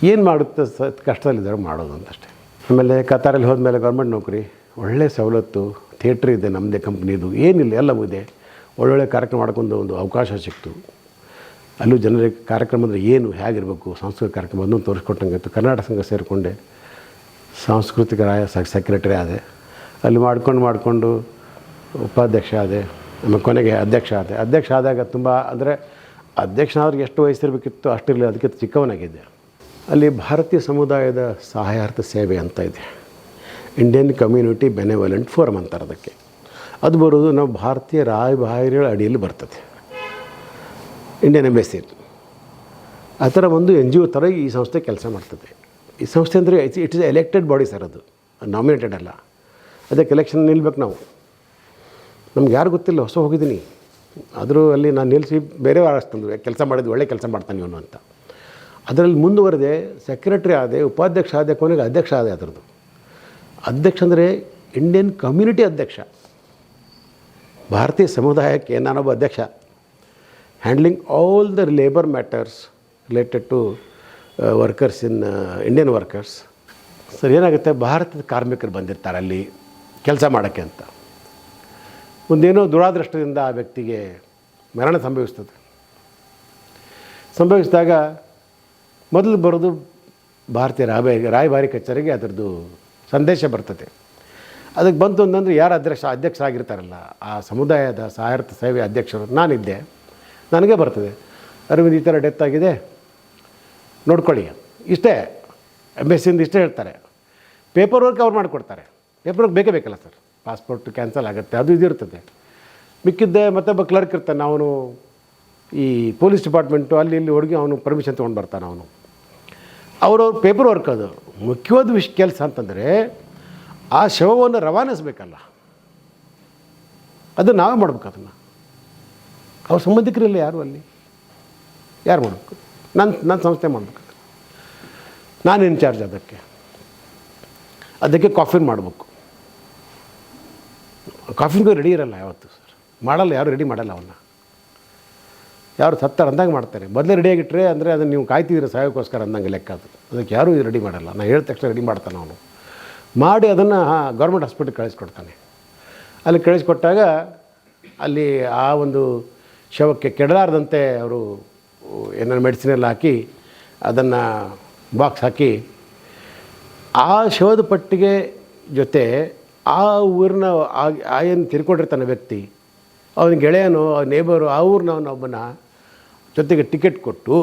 ಏನು ಮಾಡುತ್ತೆ ಸ ಕಷ್ಟದಲ್ಲಿದ್ದಾರೆ ಮಾಡೋದು ಅಂತಷ್ಟೇ. ಆಮೇಲೆ ಕತಾರಲ್ಲಿ ಹೋದ್ಮೇಲೆ ಗೌರ್ಮೆಂಟ್ ನೌಕರಿ, ಒಳ್ಳೆ ಸವಲತ್ತು, ಥಿಯೇಟ್ರ್ ಇದೆ ನಮ್ಮದೇ ಕಂಪ್ನಿದು, ಏನಿಲ್ಲ, ಎಲ್ಲವೂ ಇದೆ. ಒಳ್ಳೊಳ್ಳೆ ಕಾರ್ಯಕ್ರಮ ಮಾಡ್ಕೊಂಡು ಒಂದು ಅವಕಾಶ ಸಿಕ್ತು. ಅಲ್ಲೂ ಜನರಿಗೆ ಕಾರ್ಯಕ್ರಮ ಅಂದರೆ ಏನು, ಹೇಗಿರಬೇಕು, ಸಾಂಸ್ಕೃತಿಕ ಕಾರ್ಯಕ್ರಮ ಅದನ್ನು ತೋರಿಸ್ಕೊಟ್ಟಂಗೆ ಇತ್ತು. ಕರ್ನಾಟಕ ಸಂಘ ಸೇರಿಕೊಂಡೆ. ಸಾಂಸ್ಕೃತಿಕ ರಾಯ ಸೆಕ್ರೆಟರಿ ಆದೆ. ಅಲ್ಲಿ ಮಾಡ್ಕೊಂಡು, ಮಾಡಿಕೊಂಡು ಉಪಾಧ್ಯಕ್ಷ ಆದೆ. ಆಮೇಲೆ ಕೊನೆಗೆ ಅಧ್ಯಕ್ಷ ಆದೆ. ಅಧ್ಯಕ್ಷ ಆದಾಗ ತುಂಬ ಅಂದರೆ ಅಧ್ಯಕ್ಷನಾದ್ರಿಗೆ ಎಷ್ಟು ವಯಸ್ಸಿರಬೇಕಿತ್ತು, ಅಷ್ಟಿರಲಿಲ್ಲ. ಅದಕ್ಕೆ ಚಿಕ್ಕವನಾಗಿದ್ದೆ. ಅಲ್ಲಿ ಭಾರತೀಯ ಸಮುದಾಯದ ಸಹಾಯಾರ್ಥ ಸೇವೆ ಅಂತ ಇದೆ. ಇಂಡಿಯನ್ ಕಮ್ಯುನಿಟಿ ಬೆನೆವಲೆಂಟ್ ಫೋರಮ್ ಅಂತಾರೆ ಅದಕ್ಕೆ ಅದು ಬರೋದು ನಾವು ಭಾರತೀಯ ರಾಯಭಾರಿಗಳ ಅಡಿಯಲ್ಲಿ ಬರ್ತದೆ. ಇಂಡಿಯನ್ ಎಂಬೆಸಿ ಆ ಥರ ಒಂದು ಎನ್ ಜಿ ಒ ಥರ ಈ ಸಂಸ್ಥೆ ಕೆಲಸ ಮಾಡ್ತದೆ. ಈ ಸಂಸ್ಥೆ ಅಂದರೆ it's it is elected body sir ಅದು. ನಾಮಿನೇಟೆಡ್ ಅಲ್ಲ. ಅದಕ್ಕೆ ಎಲೆಕ್ಷನ್ ನಿಲ್ಬೇಕು ನಾವು. ನಮ್ಗೆ ಯಾರು ಗೊತ್ತಿಲ್ಲ, ಹೊಸ ಹೋಗಿದ್ದೀನಿ. ಆದರೂ ಅಲ್ಲಿ ನಾನು ನಿಲ್ಲಿಸಿ ಬೇರೆ ಆರಿಸ್ತಂದ್ರು ಕೆಲಸ ಮಾಡಿದ್ದು ಒಳ್ಳೆ ಕೆಲಸ ಮಾಡ್ತಾನೆ ಇವನು ಅಂತ. ಅದರಲ್ಲಿ ಮುಂದುವರೆದೆ ಸೆಕ್ರೆಟ್ರಿ ಆದೆ, ಉಪಾಧ್ಯಕ್ಷ ಆದೆ, ಕೊನೆಗೆ ಅಧ್ಯಕ್ಷ ಆದೆ ಅದರದ್ದು. ಅಧ್ಯಕ್ಷ ಅಂದರೆ ಇಂಡಿಯನ್ ಕಮ್ಯುನಿಟಿ ಅಧ್ಯಕ್ಷ. ಭಾರತೀಯ ಸಮುದಾಯಕ್ಕೆ ನಾನೊಬ್ಬ ಅಧ್ಯಕ್ಷ. Handling all the labour matters related to workers in Indian workers sir, ಏನಾಗುತ್ತೆ? ಭಾರತದ ಕಾರ್ಮಿಕರು ಬಂದಿರ್ತಾರೆ ಅಲ್ಲಿ ಕೆಲಸ ಮಾಡೋಕ್ಕೆ ಅಂತ. ಒಂದೇನೋ ದುರಾದೃಷ್ಟದಿಂದ ಆ ವ್ಯಕ್ತಿಗೆ ಮರಣ ಸಂಭವಿಸ್ತದೆ. ಸಂಭವಿಸಿದಾಗ ಮೊದಲು ಬರೋದು ಭಾರತೀಯ ರಾಯಭಾರಿ ರಾಯಭಾರಿ ಕಚೇರಿಗೆ ಅದರದ್ದು ಸಂದೇಶ ಬರ್ತದೆ. ಅದಕ್ಕೆ ಬಂತು ಅಂತಂದರೆ ಯಾರು ಅಧ್ಯಕ್ಷ ಅಧ್ಯಕ್ಷ ಆಗಿರ್ತಾರಲ್ಲ ಆ ಸಮುದಾಯದ ಸಾಹಿತ್ಯ ಸೇವೆ ಅಧ್ಯಕ್ಷರು ನಾನಿದ್ದೆ. ನನಗೆ ಬರ್ತದೆ. ಅರವಿಂದ್, ಈ ಥರ ಡೆತ್ ಆಗಿದೆ. ನೋಡ್ಕೊಳ್ಳಿ. ಇಷ್ಟೇ ಸಿಂದ ಇಷ್ಟೇ ಹೇಳ್ತಾರೆ. ಪೇಪರ್ ವರ್ಕ್ ಅವ್ರು ಮಾಡಿಕೊಡ್ತಾರೆ. ಪೇಪರ್ ವರ್ಕ್ ಬೇಕೇ ಬೇಕಲ್ಲ ಸರ್. ಪಾಸ್ಪೋರ್ಟ್ ಕ್ಯಾನ್ಸಲ್ ಆಗುತ್ತೆ, ಅದು ಇದಿರ್ತದೆ ಮಿಕ್ಕಿದ್ದೆ ಮತ್ತೊಬ್ಬ ಕ್ಲರ್ಕ್ ಇರ್ತಾನೆ, ಅವನು ಈ ಪೊಲೀಸ್ ಡಿಪಾರ್ಟ್ಮೆಂಟು ಅಲ್ಲಿ ಇಲ್ಲಿ ಹೋಗಿ ಅವನು ಪರ್ಮಿಷನ್ ತೊಗೊಂಡು ಬರ್ತಾನೆ ಅವನು. ಅವ್ರವ್ರ ಪೇಪರ್ ವರ್ಕ್ ಅದು. ಮುಖ್ಯವಾದ ವಿಷ, ಕೆಲಸ ಅಂತಂದರೆ ಆ ಶವವನ್ನು ರವಾನಿಸಬೇಕಲ್ಲ. ಅದು ನಾವೇ ಮಾಡ್ಬೇಕು ಅದನ್ನು. ಅವ್ರ ಸಂಬಂಧಿಕರಿಲ್ಲ ಯಾರು ಅಲ್ಲಿ? ಯಾರು ಮಾಡಬೇಕು? ನನ್ನ ನನ್ನ ಸಂಸ್ಥೆ ಮಾಡಬೇಕು. ನಾನು ಇನ್ಚಾರ್ಜ್ ಅದಕ್ಕೆ. ಅದಕ್ಕೆ ಕಾಫಿನ್ ಮಾಡಬೇಕು. ಕಾಫಿನ್ಗೂ ರೆಡಿ ಇರಲ್ಲ ಯಾವತ್ತು ಸರ್ ಮಾಡಲ್ಲ, ಯಾರು ರೆಡಿ ಮಾಡಲ್ಲ ಅವನ್ನ ಯಾರು ಸತ್ತಾರ ಅಂದಾಗ ಮಾಡ್ತಾರೆ. ಮೊದಲೇ ರೆಡಿಯಾಗಿಟ್ಟರೆ ಅಂದರೆ ಅದನ್ನು ನೀವು ಕಾಯ್ತಿದ್ದೀರ ಸಹಾಯಕ್ಕೋಸ್ಕರ ಅಂದಂಗೆ ಲೆಕ್ಕ ಅದು. ಅದಕ್ಕೆ ಯಾರೂ ರೆಡಿ ಮಾಡಲ್ಲ. ನಾನು ಹೇಳಿದ ತಕ್ಷಣ ರೆಡಿ ಮಾಡ್ತಾನೆ ಅವನು. ಮಾಡಿ ಅದನ್ನು ಗೌರ್ಮೆಂಟ್ ಹಾಸ್ಪಿಟ್ಲಿಗೆ ಕಳಿಸ್ಕೊಡ್ತಾನೆ. ಅಲ್ಲಿ ಕಳಿಸ್ಕೊಟ್ಟಾಗ ಅಲ್ಲಿ ಆ ಒಂದು ಶವಕ್ಕೆ ಕೆಡಲಾರ್ದಂತೆ ಅವರು ಏನಾರು ಮೆಡಿಸಿನ್ ಎಲ್ಲ ಹಾಕಿ ಅದನ್ನು ಬಾಕ್ಸ್ ಹಾಕಿ ಆ ಶವದ ಪಟ್ಟಿಗೆ ಜೊತೆ ಆ ಊರಿನ ಆ- ಏನು ತಿರ್ಕೊಂಡಿರ್ತಾನೆ ವ್ಯಕ್ತಿ, ಅವನ ಗೆಳೆಯನು ನೇಬರು ಆ ಊರಿನವನ ಒಬ್ಬನ ಜೊತೆಗೆ ಟಿಕೆಟ್ ಕೊಟ್ಟು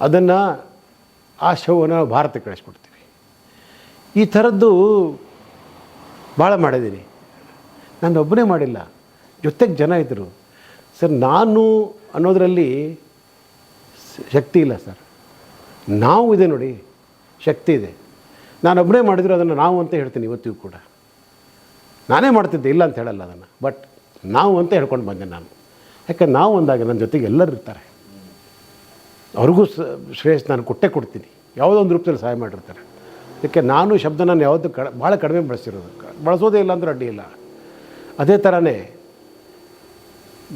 ಅದನ್ನು ಆ ಶವನ ಭಾರತಕ್ಕೆ ಕಳಿಸ್ಕೊಡ್ತೀವಿ. ಈ ಥರದ್ದು ಭಾಳ ಮಾಡಿದ್ದೀನಿ. ನಾನು ಒಬ್ಬನೇ ಮಾಡಿಲ್ಲ. ಜೊತೆಗೆ ಜನ ಇದ್ದರು ಸರ್, ನಾನು ಅನ್ನೋದರಲ್ಲಿ ಶಕ್ತಿ ಇಲ್ಲ ಸರ್. ನಾವು ಇದೆ ನೋಡಿ, ಶಕ್ತಿ ಇದೆ. ನಾನೊಬ್ಬನೇ ಮಾಡಿದ್ರು ಅದನ್ನು ನಾವು ಅಂತ ಹೇಳ್ತೀನಿ ಇವತ್ತಿಗೂ ಕೂಡ. ನಾನೇ ಮಾಡ್ತಿದ್ದೆ, ಇಲ್ಲ ಅಂತ ಹೇಳಲ್ಲ ಅದನ್ನು. ಬಟ್ ನಾವು ಅಂತ ಹೇಳ್ಕೊಂಡು ಬಂದೆ ನಾನು. ಯಾಕೆ ನಾವು ಒಂದಾಗ ನನ್ನ ಜೊತೆಗೆ ಎಲ್ಲರೂ ಇರ್ತಾರೆ. ಅವ್ರಿಗೂ ಶ್ರೇಯಸ್ ನಾನು ಕೊಟ್ಟೆ ಕೊಡ್ತೀನಿ. ಯಾವುದೋ ಒಂದು ರೂಪದಲ್ಲಿ ಸಹಾಯ ಮಾಡಿರ್ತಾರೆ. ಅದಕ್ಕೆ ನಾನು ಶಬ್ದ ನಾನು ಯಾವತ್ತೂ ಕಡ, ಭಾಳ ಕಡಿಮೆ ಬಳಸಿರೋದು. ಬಳಸೋದೇ ಇಲ್ಲ ಅಂದ್ರೆ ಅಡ್ಡಿ ಇಲ್ಲ. ಅದೇ ಥರನೇ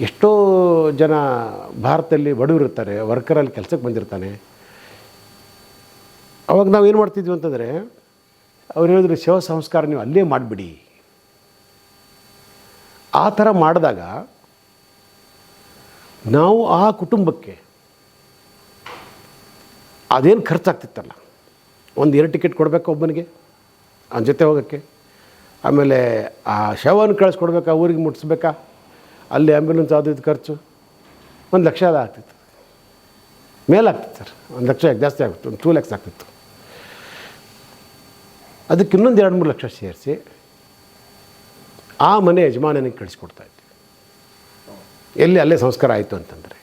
ಎಷ್ಟೋ ಜನ ಭಾರತದಲ್ಲಿ ಬಡವರಿರ್ತಾರೆ ವರ್ಕರಲ್ಲಿ ಕೆಲಸಕ್ಕೆ ಬಂದಿರ್ತಾನೆ. ಅವಾಗ ನಾವು ಏನು ಮಾಡ್ತಿದ್ವಿ ಅಂತಂದರೆ, ಅವ್ರು ಹೇಳಿದ್ರು, ಶವ ಸಂಸ್ಕಾರ ನೀವು ಅಲ್ಲೇ ಮಾಡಿಬಿಡಿ. ಆ ಥರ ಮಾಡಿದಾಗ ನಾವು ಆ ಕುಟುಂಬಕ್ಕೆ ಅದೇನು ಖರ್ಚಾಗ್ತಿತ್ತಲ್ಲ? ಒಂದು ಎರಡು ಟಿಕೆಟ್ ಕೊಡಬೇಕು ಒಬ್ಬನಿಗೆ? ಅವನ ಜೊತೆ ಹೋಗೋಕ್ಕೆ. ಆಮೇಲೆ ಆ ಶವವನ್ನು ಕಳಿಸ್ಕೊಡ್ಬೇಕಾ? ಊರಿಗೆ ಮುಟ್ಟಿಸ್ಬೇಕಾ ಅಲ್ಲಿ ಆ್ಯಂಬುಲೆನ್ಸ್ ಅದು ಇದು ಖರ್ಚು. ಒಂದು ಲಕ್ಷ ಎಲ್ಲ ಆಗ್ತಿತ್ತು. ಮೇಲಾಗ್ತಿತ್ತು ಸರ್. ಒಂದು ಲಕ್ಷ ಜಾಸ್ತಿ ಆಗುತ್ತೆ ಒಂದು ಟೂ ಲ್ಯಾಕ್ಸ್ ಆಗ್ತಿತ್ತು. ಅದಕ್ಕೆ ಇನ್ನೊಂದು ಎರಡು ಮೂರು ಲಕ್ಷ ಸೇರಿಸಿ ಆ ಮನೆ ಯಜಮಾನನಿಗೆ ಕಳಿಸ್ಕೊಡ್ತಾಯಿತ್ತು ಎಲ್ಲಿ ಅಲ್ಲೇ ಸಂಸ್ಕಾರ ಆಯಿತು ಅಂತಂದರೆ.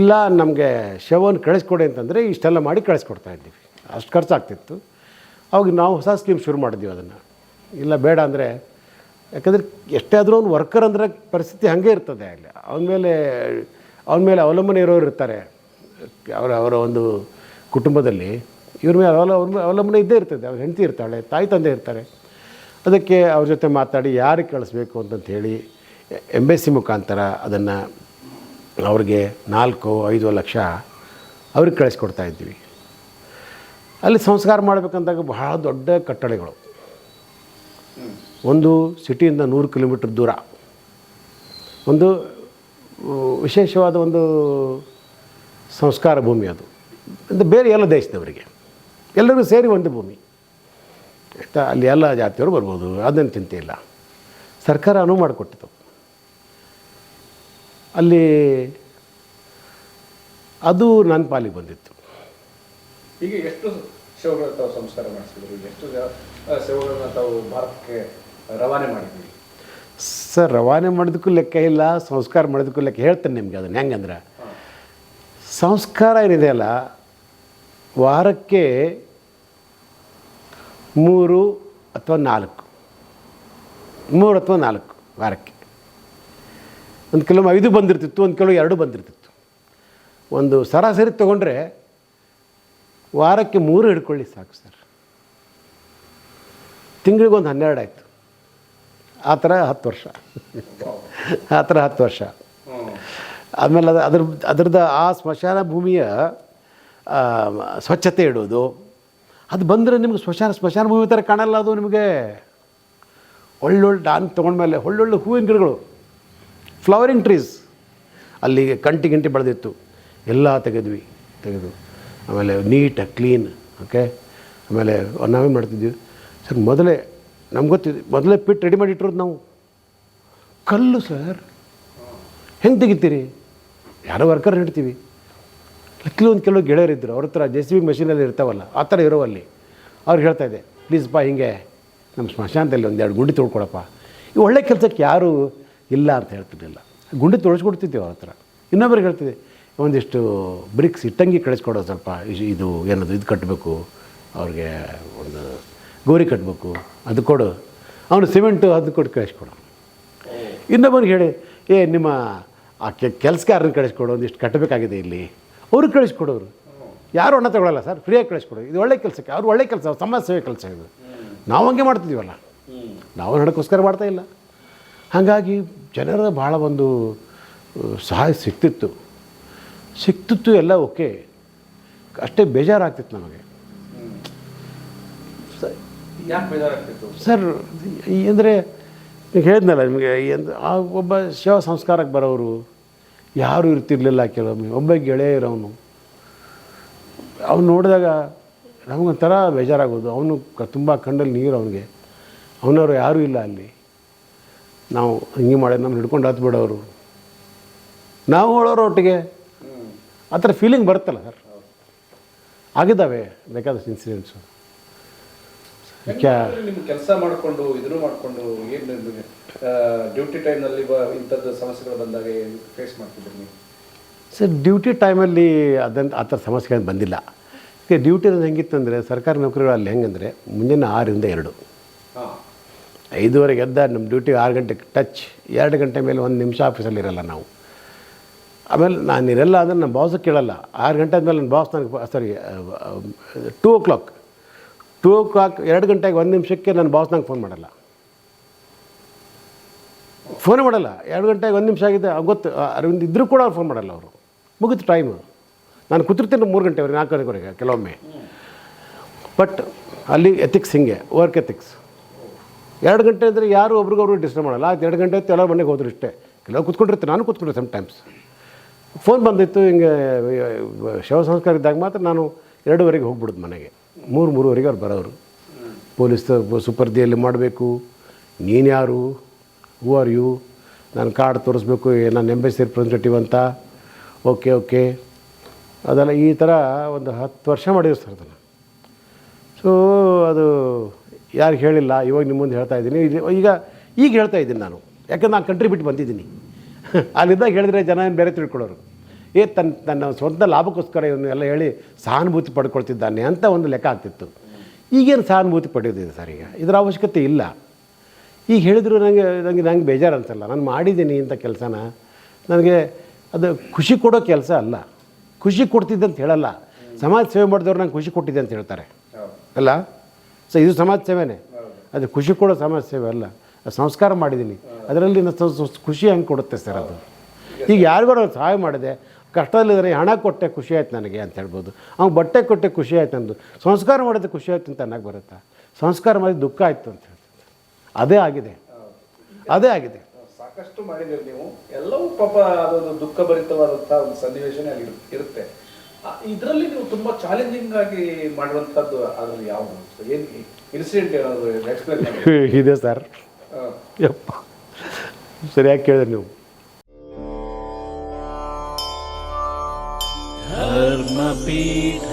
ಇಲ್ಲ, ನಮಗೆ ಶವವನ್ನು ಕಳಿಸ್ಕೊಡಿ ಅಂತಂದರೆ ಇಷ್ಟೆಲ್ಲ ಮಾಡಿ ಕಳಿಸ್ಕೊಡ್ತಾ ಇದ್ದೀವಿ. ಅಷ್ಟು ಖರ್ಚಾಗ್ತಿತ್ತು. ಅವಾಗ ನಾವು ಹೊಸ ಸ್ಕೀಮ್ ಶುರು ಮಾಡಿದ್ವಿ ಅದನ್ನು. ಇಲ್ಲ, ಬೇಡ ಅಂದರೆ, ಯಾಕಂದರೆ ಎಷ್ಟೇ ಆದರೂ ಅವ್ನು ವರ್ಕರ್ ಅಂದರೆ ಪರಿಸ್ಥಿತಿ ಹಾಗೆ ಇರ್ತದೆ ಅಲ್ಲಿ. ಅವನ ಮೇಲೆ ಅವನ ಮೇಲೆ ಅವಲಂಬನೆ ಇರೋರು ಇರ್ತಾರೆ. ಅವರ ಅವರ ಒಂದು ಕುಟುಂಬದಲ್ಲಿ ಇವ್ರ ಮೇಲೆ ಅವಲ ಅವಲಂಬನೆ ಇದ್ದೇ ಇರ್ತದೆ. ಅವ್ರ ಹೆಂಡತಿ ಇರ್ತಾಳೆ, ತಾಯಿ, ತಂದೆ ಇರ್ತಾರೆ. ಅದಕ್ಕೆ ಅವ್ರ ಜೊತೆ ಮಾತಾಡಿ ಯಾರಿಗೆ ಕಳಿಸ್ಬೇಕು ಅಂತಂತ ಹೇಳಿ ಎಂಬೆಸ್ಸಿ ಮುಖಾಂತರ ಅದನ್ನು ಅವ್ರಿಗೆ ನಾಲ್ಕು, ಐದು ಲಕ್ಷ ಅವ್ರಿಗೆ ಕಳಿಸ್ಕೊಡ್ತಾ ಇದ್ವಿ. ಅಲ್ಲಿ ಸಂಸ್ಕಾರ ಮಾಡಬೇಕಂದಾಗ ಬಹಳ ದೊಡ್ಡ ಕಟ್ಟಡಗಳು ಒಂದು ಸಿಟಿಯಿಂದ ನೂರು ಕಿಲೋಮೀಟ್ರ್ ದೂರ. ಒಂದು ವಿಶೇಷವಾದ ಒಂದು ಸಂಸ್ಕಾರ ಭೂಮಿ ಅದು. ಅಂದರೆ ಬೇರೆ ಎಲ್ಲ ದೇಶದವರಿಗೆ. ಎಲ್ಲರಿಗೂ ಸೇರಿ ಒಂದು ಭೂಮಿ. ಆಯಿತಾ? ಅಲ್ಲಿ ಎಲ್ಲ ಜಾತಿಯವರು ಬರ್ಬೋದು, ಅದನ್ನು ಚಿಂತೆ ಇಲ್ಲ. ಸರ್ಕಾರ ಅನುವು ಮಾಡಿಕೊಟ್ಟಿತು. ಅಲ್ಲಿ ಅದು ನನ್ನ ಪಾಲಿಗೆ ಬಂದಿತ್ತು. ಈಗ ಎಷ್ಟು ಶವಗಳ ತಾವು ಸಂಸ್ಕಾರ ಮಾಡಿಸಿದ್ರು? ಎಷ್ಟು ಶವಗಳನ್ನ ತಾವು ಭಾರತಕ್ಕೆ ರವಾನೆ ಮಾಡಿದ್ವಿ ಸರ್ ರವಾನೆ ಮಾಡೋದಕ್ಕೂ ಲೆಕ್ಕ ಇಲ್ಲ ಸಂಸ್ಕಾರ ಮಾಡೋದಕ್ಕೂ ಲೆಕ್ಕ ಹೇಳ್ತೇನೆ ನಿಮಗೆ ಅದನ್ನು. ಹೆಂಗಂದ್ರೆ ಸಂಸ್ಕಾರ ಏನಿದೆ ಅಲ್ಲ ವಾರಕ್ಕೆ ಮೂರು ಅಥವಾ ನಾಲ್ಕು. ಮೂರು ಅಥವಾ ನಾಲ್ಕು ವಾರಕ್ಕೆ. ಒಂದು ಕಿಲೋ ಐದು ಬಂದಿರ್ತಿತ್ತು, ಒಂದು ಕಿಲೋ ಎರಡು ಬಂದಿರ್ತಿತ್ತು. ಒಂದು ಸರಾಸರಿ ತೊಗೊಂಡ್ರೆ ವಾರಕ್ಕೆ ಮೂರು ಹಿಡ್ಕೊಳ್ಳಿ ಸಾಕು ಸರ್. ತಿಂಗಳಿಗೆ ಒಂದು ಹನ್ನೆರಡು ಆಯಿತು. ಆ ಥರ ಹತ್ತು ವರ್ಷ. ಆ ಥರ ಹತ್ತು ವರ್ಷ. ಆಮೇಲೆ ಅದು, ಅದ್ರ, ಅದ್ರದ್ದು ಆ ಸ್ಮಶಾನ ಭೂಮಿಯ ಸ್ವಚ್ಛತೆ ಇಡೋದು. ಅದು ಬಂದರೆ ನಿಮ್ಗೆ ಸ್ಮಶಾನ ಸ್ಮಶಾನ ಭೂಮಿ ಥರ ಕಾಣಲ್ಲ ಅದು ನಿಮಗೆ. ಒಳ್ಳೊಳ್ಳೆ ಡಾನ್ ತೊಗೊಂಡ್ಮೇಲೆ, ಒಳ್ಳೊಳ್ಳೆ ಹೂವಿನ ಗಿಡಗಳು. ಫ್ಲವರಿಂಗ್ ಟ್ರೀಸ್ ಅಲ್ಲಿಗೆ ಕಂಟಿ ಗಿಂಟಿ ಬೆಳೆದಿತ್ತು. ಎಲ್ಲ ತೆಗೆದ್ವಿ. ತೆಗೆದು. ಆಮೇಲೆ ನೀಟಾಗಿ ಕ್ಲೀನ್ ಓಕೆ ಆಮೇಲೆ ನಾವೇನು ಮಾಡ್ತಿದ್ವಿ? ಸರ್, ಮೊದಲೇ ನಮ್ಗೆ ಗೊತ್ತಿದೆ, ಮೊದಲೇ ಪಿಟ್ ರೆಡಿ ಮಾಡಿ ಇಟ್ಟಿರೋದು ನಾವು. ಕಲ್ಲು ಸರ್ ಹೆಂಗೆ ತೆಗಿತೀರಿ? ಯಾರೋ ವರ್ಕರ್ ಇಡ್ತೀವಿ ಕೆಲವೊಂದು ಕೆಲವು ಗೆಳೆಯರಿದ್ದರು ಅವ್ರ ಹತ್ರ ಜೆ ಸಿ ಬಿ ಮೆಷಿನಲ್ಲಿ ಇರ್ತಾವಲ್ಲ, ಆ ಥರ ಇರೋ ಅಲ್ಲಿ. ಅವ್ರಿಗೆ ಹೇಳ್ತಾ ಇದ್ದೆ ಪ್ಲೀಸ್ ಬಾ ಹಿಂಗೆ. ನಮ್ಮ ಸ್ಮಶಾನದಲ್ಲಿ ಒಂದು ಎರಡು ಗುಂಡಿ ತೊಳ್ಕೊಡಪ್ಪ ಈ ಒಳ್ಳೆ ಕೆಲಸಕ್ಕೆ ಯಾರೂ ಇಲ್ಲ ಅಂತ ಹೇಳ್ತಿರಲಿಲ್ಲ. ಗುಂಡಿ ತೊಳ್ಸ್ಕೊಡ್ತಿದ್ದೀವಿ ಅವ್ರ ಹತ್ರ. ಇನ್ನೊಬ್ರಿಗೆ ಹೇಳ್ತಿದ್ದೆ ಒಂದಿಷ್ಟು ಬ್ರಿಕ್ಸ್ ಇಟ್ಟಂಗಿ ಕಳಿಸ್ಕೊಡೋ ಸ್ವಲ್ಪ ಇದು ಏನದು ಇದು ಕಟ್ಟಬೇಕು ಅವ್ರಿಗೆ ಒಂದು ಗೋರಿ ಕಟ್ಟಬೇಕು ಅದು ಕೊಡು. ಅವನು ಸಿಮೆಂಟು ಅದು ಕೊಟ್ಟು ಕಳಿಸ್ಕೊಡು. ಇನ್ನೊಬ್ಬನಿಗೆ ಹೇಳಿ ಏ ನಿಮ್ಮ ಆ ಕೆಲಸಗಾರನ ಕಳಿಸ್ಕೊಡು ಒಂದಿಷ್ಟು ಕಟ್ಟಬೇಕಾಗಿದೆ ಇಲ್ಲಿ. ಅವ್ರಿಗೆ ಕಳಿಸ್ಕೊಡೋರು. ಯಾರು ಹಣ ತಗೊಳ್ಳಲ್ಲ ಸರ್ ಫ್ರೀಯಾಗಿ ಕಳಿಸ್ಕೊಡು. ಇದು ಒಳ್ಳೆ ಕೆಲಸಕ್ಕೆ ಅವ್ರು ಒಳ್ಳೆ ಕೆಲಸ ಸಮಾಜ ಸೇವೆ ಕೆಲಸ ಇದು. ನಾವು ಹಂಗೆ ಮಾಡ್ತಿದ್ದೀವಲ್ಲ. ನಾವು ಹಣಕ್ಕೋಸ್ಕರ ಮಾಡ್ತಾ ಇಲ್ಲ. ಹಾಗಾಗಿ ಜನರ ಭಾಳ ಒಂದು ಸಹಾಯ ಸಿಕ್ತಿತ್ತು. ಸಿಕ್ತಿತ್ತು ಎಲ್ಲ ಓಕೆ. ಅಷ್ಟೇ ಬೇಜಾರಾಗ್ತಿತ್ತು ನಮಗೆ. ಸರ್ ಅಂದರೆ ಈಗ ಹೇಳಿದ್ನಲ್ಲ ನಿಮಗೆ ಆ ಒಬ್ಬ ಶವ ಸಂಸ್ಕಾರಕ್ಕೆ ಬರೋರು ಯಾರೂ ಇರ್ತಿರ್ಲಿಲ್ಲ ಕೆಲವೊಮ್ಮೆ. ಒಬ್ಬ ಗೆಳೆಯ ಇರೋನು ಅವ್ನು ನೋಡಿದಾಗ ನಮಗೊಂಥರ ಬೇಜಾರಾಗೋದು. ಅವನು ತುಂಬ ಕಣ್ಣಲ್ಲಿ ನೀರು ಅವನಿಗೆ. ಅವನವರು ಯಾರೂ ಇಲ್ಲ ಅಲ್ಲಿ. ನಾವು ಹಿಂಗೆ ಮಾಡಿ ನಮ್ಮ ಹಿಡ್ಕೊಂಡು ಹತ್ತು ಬಿಡೋರು. ನಾವು ಹೇಳೋರು ಒಟ್ಟಿಗೆ. ಆ ಥರ ಫೀಲಿಂಗ್ ಬರುತ್ತಲ್ಲ ಸರ್. ಆಗಿದ್ದಾವೆ ಬೇಕಾದಷ್ಟು ಇನ್ಸಿಡೆಂಟ್ಸು ನಿಮ್ಮ ಕೆಲಸ ಮಾಡಿಕೊಂಡು ಇದನ್ನು ಮಾಡಿಕೊಂಡು ಏನು ಡ್ಯೂಟಿ ಟೈಮ್ನಲ್ಲಿ ಇಂಥದ್ದು ಸಮಸ್ಯೆಗಳು ಬಂದಾಗ ಫೇಸ್ ಮಾಡ್ತಿದ್ರಿ ನೀವು? ಸರ್ ಡ್ಯೂಟಿ ಟೈಮಲ್ಲಿ ಅದಂತ ಆ ಥರ ಸಮಸ್ಯೆಗಳು ಬಂದಿಲ್ಲ. ಈಗ ಡ್ಯೂಟಿ ಅನ್ನೋದು ಹೆಂಗಿತ್ತಂದರೆ ಸರ್ಕಾರಿ ನೌಕರಿಗಳಲ್ಲಿ ಹೆಂಗಂದರೆ ಮುಂಜಾನೆ ಆರರಿಂದ ಎರಡು. ಹಾಂ. ಐದುವರೆಗೆ ಎದ್ದ ನಮ್ಮ ಡ್ಯೂಟಿ ಆರು ಗಂಟೆಗೆ ಟಚ್ ಎರಡು ಗಂಟೆ ಮೇಲೆ ಒಂದು ನಿಮಿಷ ಆಫೀಸಲ್ಲಿ ಇರಲ್ಲ ನಾವು. ಆಮೇಲೆ ನಾನು ಇರಲ್ಲ ಅಂದರೆ ನನ್ನ ಬಾಸ್ ಕೇಳಲ್ಲ. ಆರು ಗಂಟೆ ಆದಮೇಲೆ ನನ್ನ ಬಾಸ್ ನನಗೆ sorry two o'clock two o'clock ಎರಡು ಗಂಟೆಗೆ ಒಂದು ನಿಮಿಷಕ್ಕೆ ನನ್ನ ಬಾಸ್ ನಂಗೆ ಫೋನ್ ಮಾಡಲ್ಲ. ಫೋನ್ ಮಾಡಲ್ಲ. ಎರಡು ಗಂಟೆಗೆ ಒಂದು ನಿಮಿಷ ಆಗಿದೆ ಗೊತ್ತು ಅರವಿಂದ ಇದ್ದರೂ ಕೂಡ ಅವ್ರು ಫೋನ್ ಮಾಡಲ್ಲ ಅವರು. ಮುಗಿತು ಟೈಮು ನಾನು ಕೂತಿರ್ತೀನಿ ಮೂರು ಗಂಟೆವರೆಗೆ ನಾಲ್ಕು ಗಂಟೆವರೆಗೆ ಕೆಲವೊಮ್ಮೆ. ಬಟ್ ಅಲ್ಲಿ ಎಥಿಕ್ಸ್ ಹಿಂಗೆ ವರ್ಕ್ ಎಥಿಕ್ಸ್ ಎರಡು ಗಂಟೆ ಅಂದರೆ ಯಾರು ಒಬ್ರಿಗೊಬ್ರು ಡಿಸ್ಟರ್ಬ್ ಮಾಡಲ್ಲ. ಆಯ್ತು, ಎರಡು ಗಂಟೆ ಆಯ್ತು, ಎಲ್ಲ ಮನೆಗೆ ಹೋದ್ರು ಇಷ್ಟೇ. ಕೆಲವು ಕೂತ್ಕೊಂಡಿರ್ತೀನಿ. ನಾನು ಕೂತ್ಕೊಂಡೆ ಸಮ್ಟೈಮ್ಸ್ ಫೋನ್ ಬಂದಿತ್ತು, ಹಿಂಗೆ, ಶವ ಸಂಸ್ಕಾರ ಇದ್ದಾಗ ಮಾತ್ರ ನಾನು ಎರಡೂವರೆಗೆ ಹೋಗ್ಬಿಡೋದು ಮನೆಗೆ. ಮೂರು, ಮೂರುವರೆಗೆ ಅವ್ರು ಬರೋರು. ಪೊಲೀಸ್ ಸುಪರ್ದಿಯಲ್ಲಿ ಮಾಡಬೇಕು. ನೀನು ಯಾರು? ಹೂ ಆರ್ ಯು ನಾನು ಕಾರ್ಡ್ ತೋರಿಸ್ಬೇಕು ನಾನು ಎಂಬೆಸಿ ರಿಪ್ರೆಸೆಂಟೇಟಿವ್ ಅಂತ. Okay okay. ಅದೆಲ್ಲ ಈ ಥರ ಒಂದು ಹತ್ತು ವರ್ಷ ಮಾಡಿದ್ರು ಸರ್ ಅದನ್ನು. ಸೊ ಅದು ಯಾರು ಹೇಳಿಲ್ಲ ಇವಾಗ ನಿಮ್ಮ ಮುಂದೆ ಹೇಳ್ತಾ ಇದ್ದೀನಿ. ಇದು ಈಗ ಈಗ ಹೇಳ್ತಾ ಇದ್ದೀನಿ ನಾನು. ಯಾಕಂದ್ರೆ ನಾನು ಕಂಟ್ರಿ ಬಿಟ್ಟು ಬಂದಿದ್ದೀನಿ. ಅಲ್ಲಿಂದ ಹೇಳಿದ್ರೆ ಜನ ಏನು ಬೇರೆ ತಿಳ್ಕೊಳ್ಳೋರು. ಏ ತನ್ನ ತನ್ನ ಸ್ವಂತ ಲಾಭಕ್ಕೋಸ್ಕರ ಇವನ್ನೆಲ್ಲ ಎಲ್ಲ ಹೇಳಿ ಸಹಾನುಭೂತಿ ಪಡ್ಕೊಳ್ತಿದ್ದಾನೆ ಅಂತ ಒಂದು ಲೆಕ್ಕ ಆಗ್ತಿತ್ತು. ಈಗೇನು ಸಹಾನುಭೂತಿ ಪಡೆಯೋದಿದೆ ಸರ್ ಈಗ? ಇದರ ಅವಶ್ಯಕತೆ ಇಲ್ಲ. ಈಗ ಹೇಳಿದ್ರು ನನಗೆ ನನಗೆ ನಂಗೆ ಬೇಜಾರು ಅನಿಸಲ್ಲ ನಾನು ಮಾಡಿದ್ದೀನಿ ಇಂಥ ಕೆಲಸನ. ನನಗೆ ಅದು ಖುಷಿ ಕೊಡೋ ಕೆಲಸ ಅಲ್ಲ. ಖುಷಿ ಕೊಡ್ತಿದ್ದೆ ಅಂತ ಹೇಳಲ್ಲ. ಸಮಾಜ ಸೇವೆ ಮಾಡಿದವ್ರು ನಂಗೆ ಖುಷಿ ಕೊಟ್ಟಿದ್ದೆ ಅಂತ ಹೇಳ್ತಾರೆ. ಅಲ್ಲ? ಸೊ ಇದು ಸಮಾಜ ಸೇವೆನೇ ಅದು ಖುಷಿ ಕೊಡೋ ಸಮಾಜ ಸೇವೆ ಅಲ್ಲ ಸಂಸ್ಕಾರ ಮಾಡಿದ್ದೀನಿ. ಅದರಲ್ಲಿ ಖುಷಿ ಹಂಗೆ ಕೊಡುತ್ತೆ ಸರ್ ಅದು? ಈಗ ಯಾರಿಗೂ ಸಹಾಯ ಮಾಡಿದೆ, ಕಷ್ಟದಲ್ಲಿದ್ದರೆ ಹಣ ಕೊಟ್ಟೆ ಖುಷಿ ಆಯ್ತು ನನಗೆ ಅಂತ ಹೇಳ್ಬೋದು. ಅವ್ನು ಬಟ್ಟೆ ಕೊಟ್ಟೆ ಖುಷಿ ಆಯ್ತು ಅಂದು ಸಂಸ್ಕಾರ ಮಾಡಿದ್ರೆ ಖುಷಿ ಆಯ್ತು ಅಂತ ಅನ್ನಕ್ಕೆ ಬರುತ್ತಾ? ಸಂಸ್ಕಾರ ಮಾಡಿದ ದುಃಖ ಆಯಿತು ಅಂತ ಹೇಳ್ತಾರೆ. ಅದೇ ಆಗಿದೆ. ಅದೇ ಆಗಿದೆ. ಸಾಕಷ್ಟು ಮಾಡಿದ್ದೀರಿ ನೀವು. ಎಲ್ಲವೂ ಪಾಪ ಅದೊಂದು ದುಃಖ ಭರಿತವಾದಂತಹ ಒಂದು ಸನ್ನಿವೇಶನೇ ಇರುತ್ತೆ. ಇದರಲ್ಲಿ ನೀವು ತುಂಬಾ ಚಾಲೆಂಜಿಂಗ್ ಆಗಿ ಮಾಡುವಂತದ್ದು ಅದ್ರಲ್ಲಿ ಯಾವುದು? ಏನು ಇನ್ಸಿಡೆಂಟ್ ಏನಾದ್ರು ಎಕ್ಸ್ಪ್ಲೈನ್ ಇದೆ ಸರ್ ಯಪ್ಪ. ಸರಿಯಾಗಿ ಕೇಳಿದ್ರಿ ನೀವು. ಧರ್ಮಪೀಠ.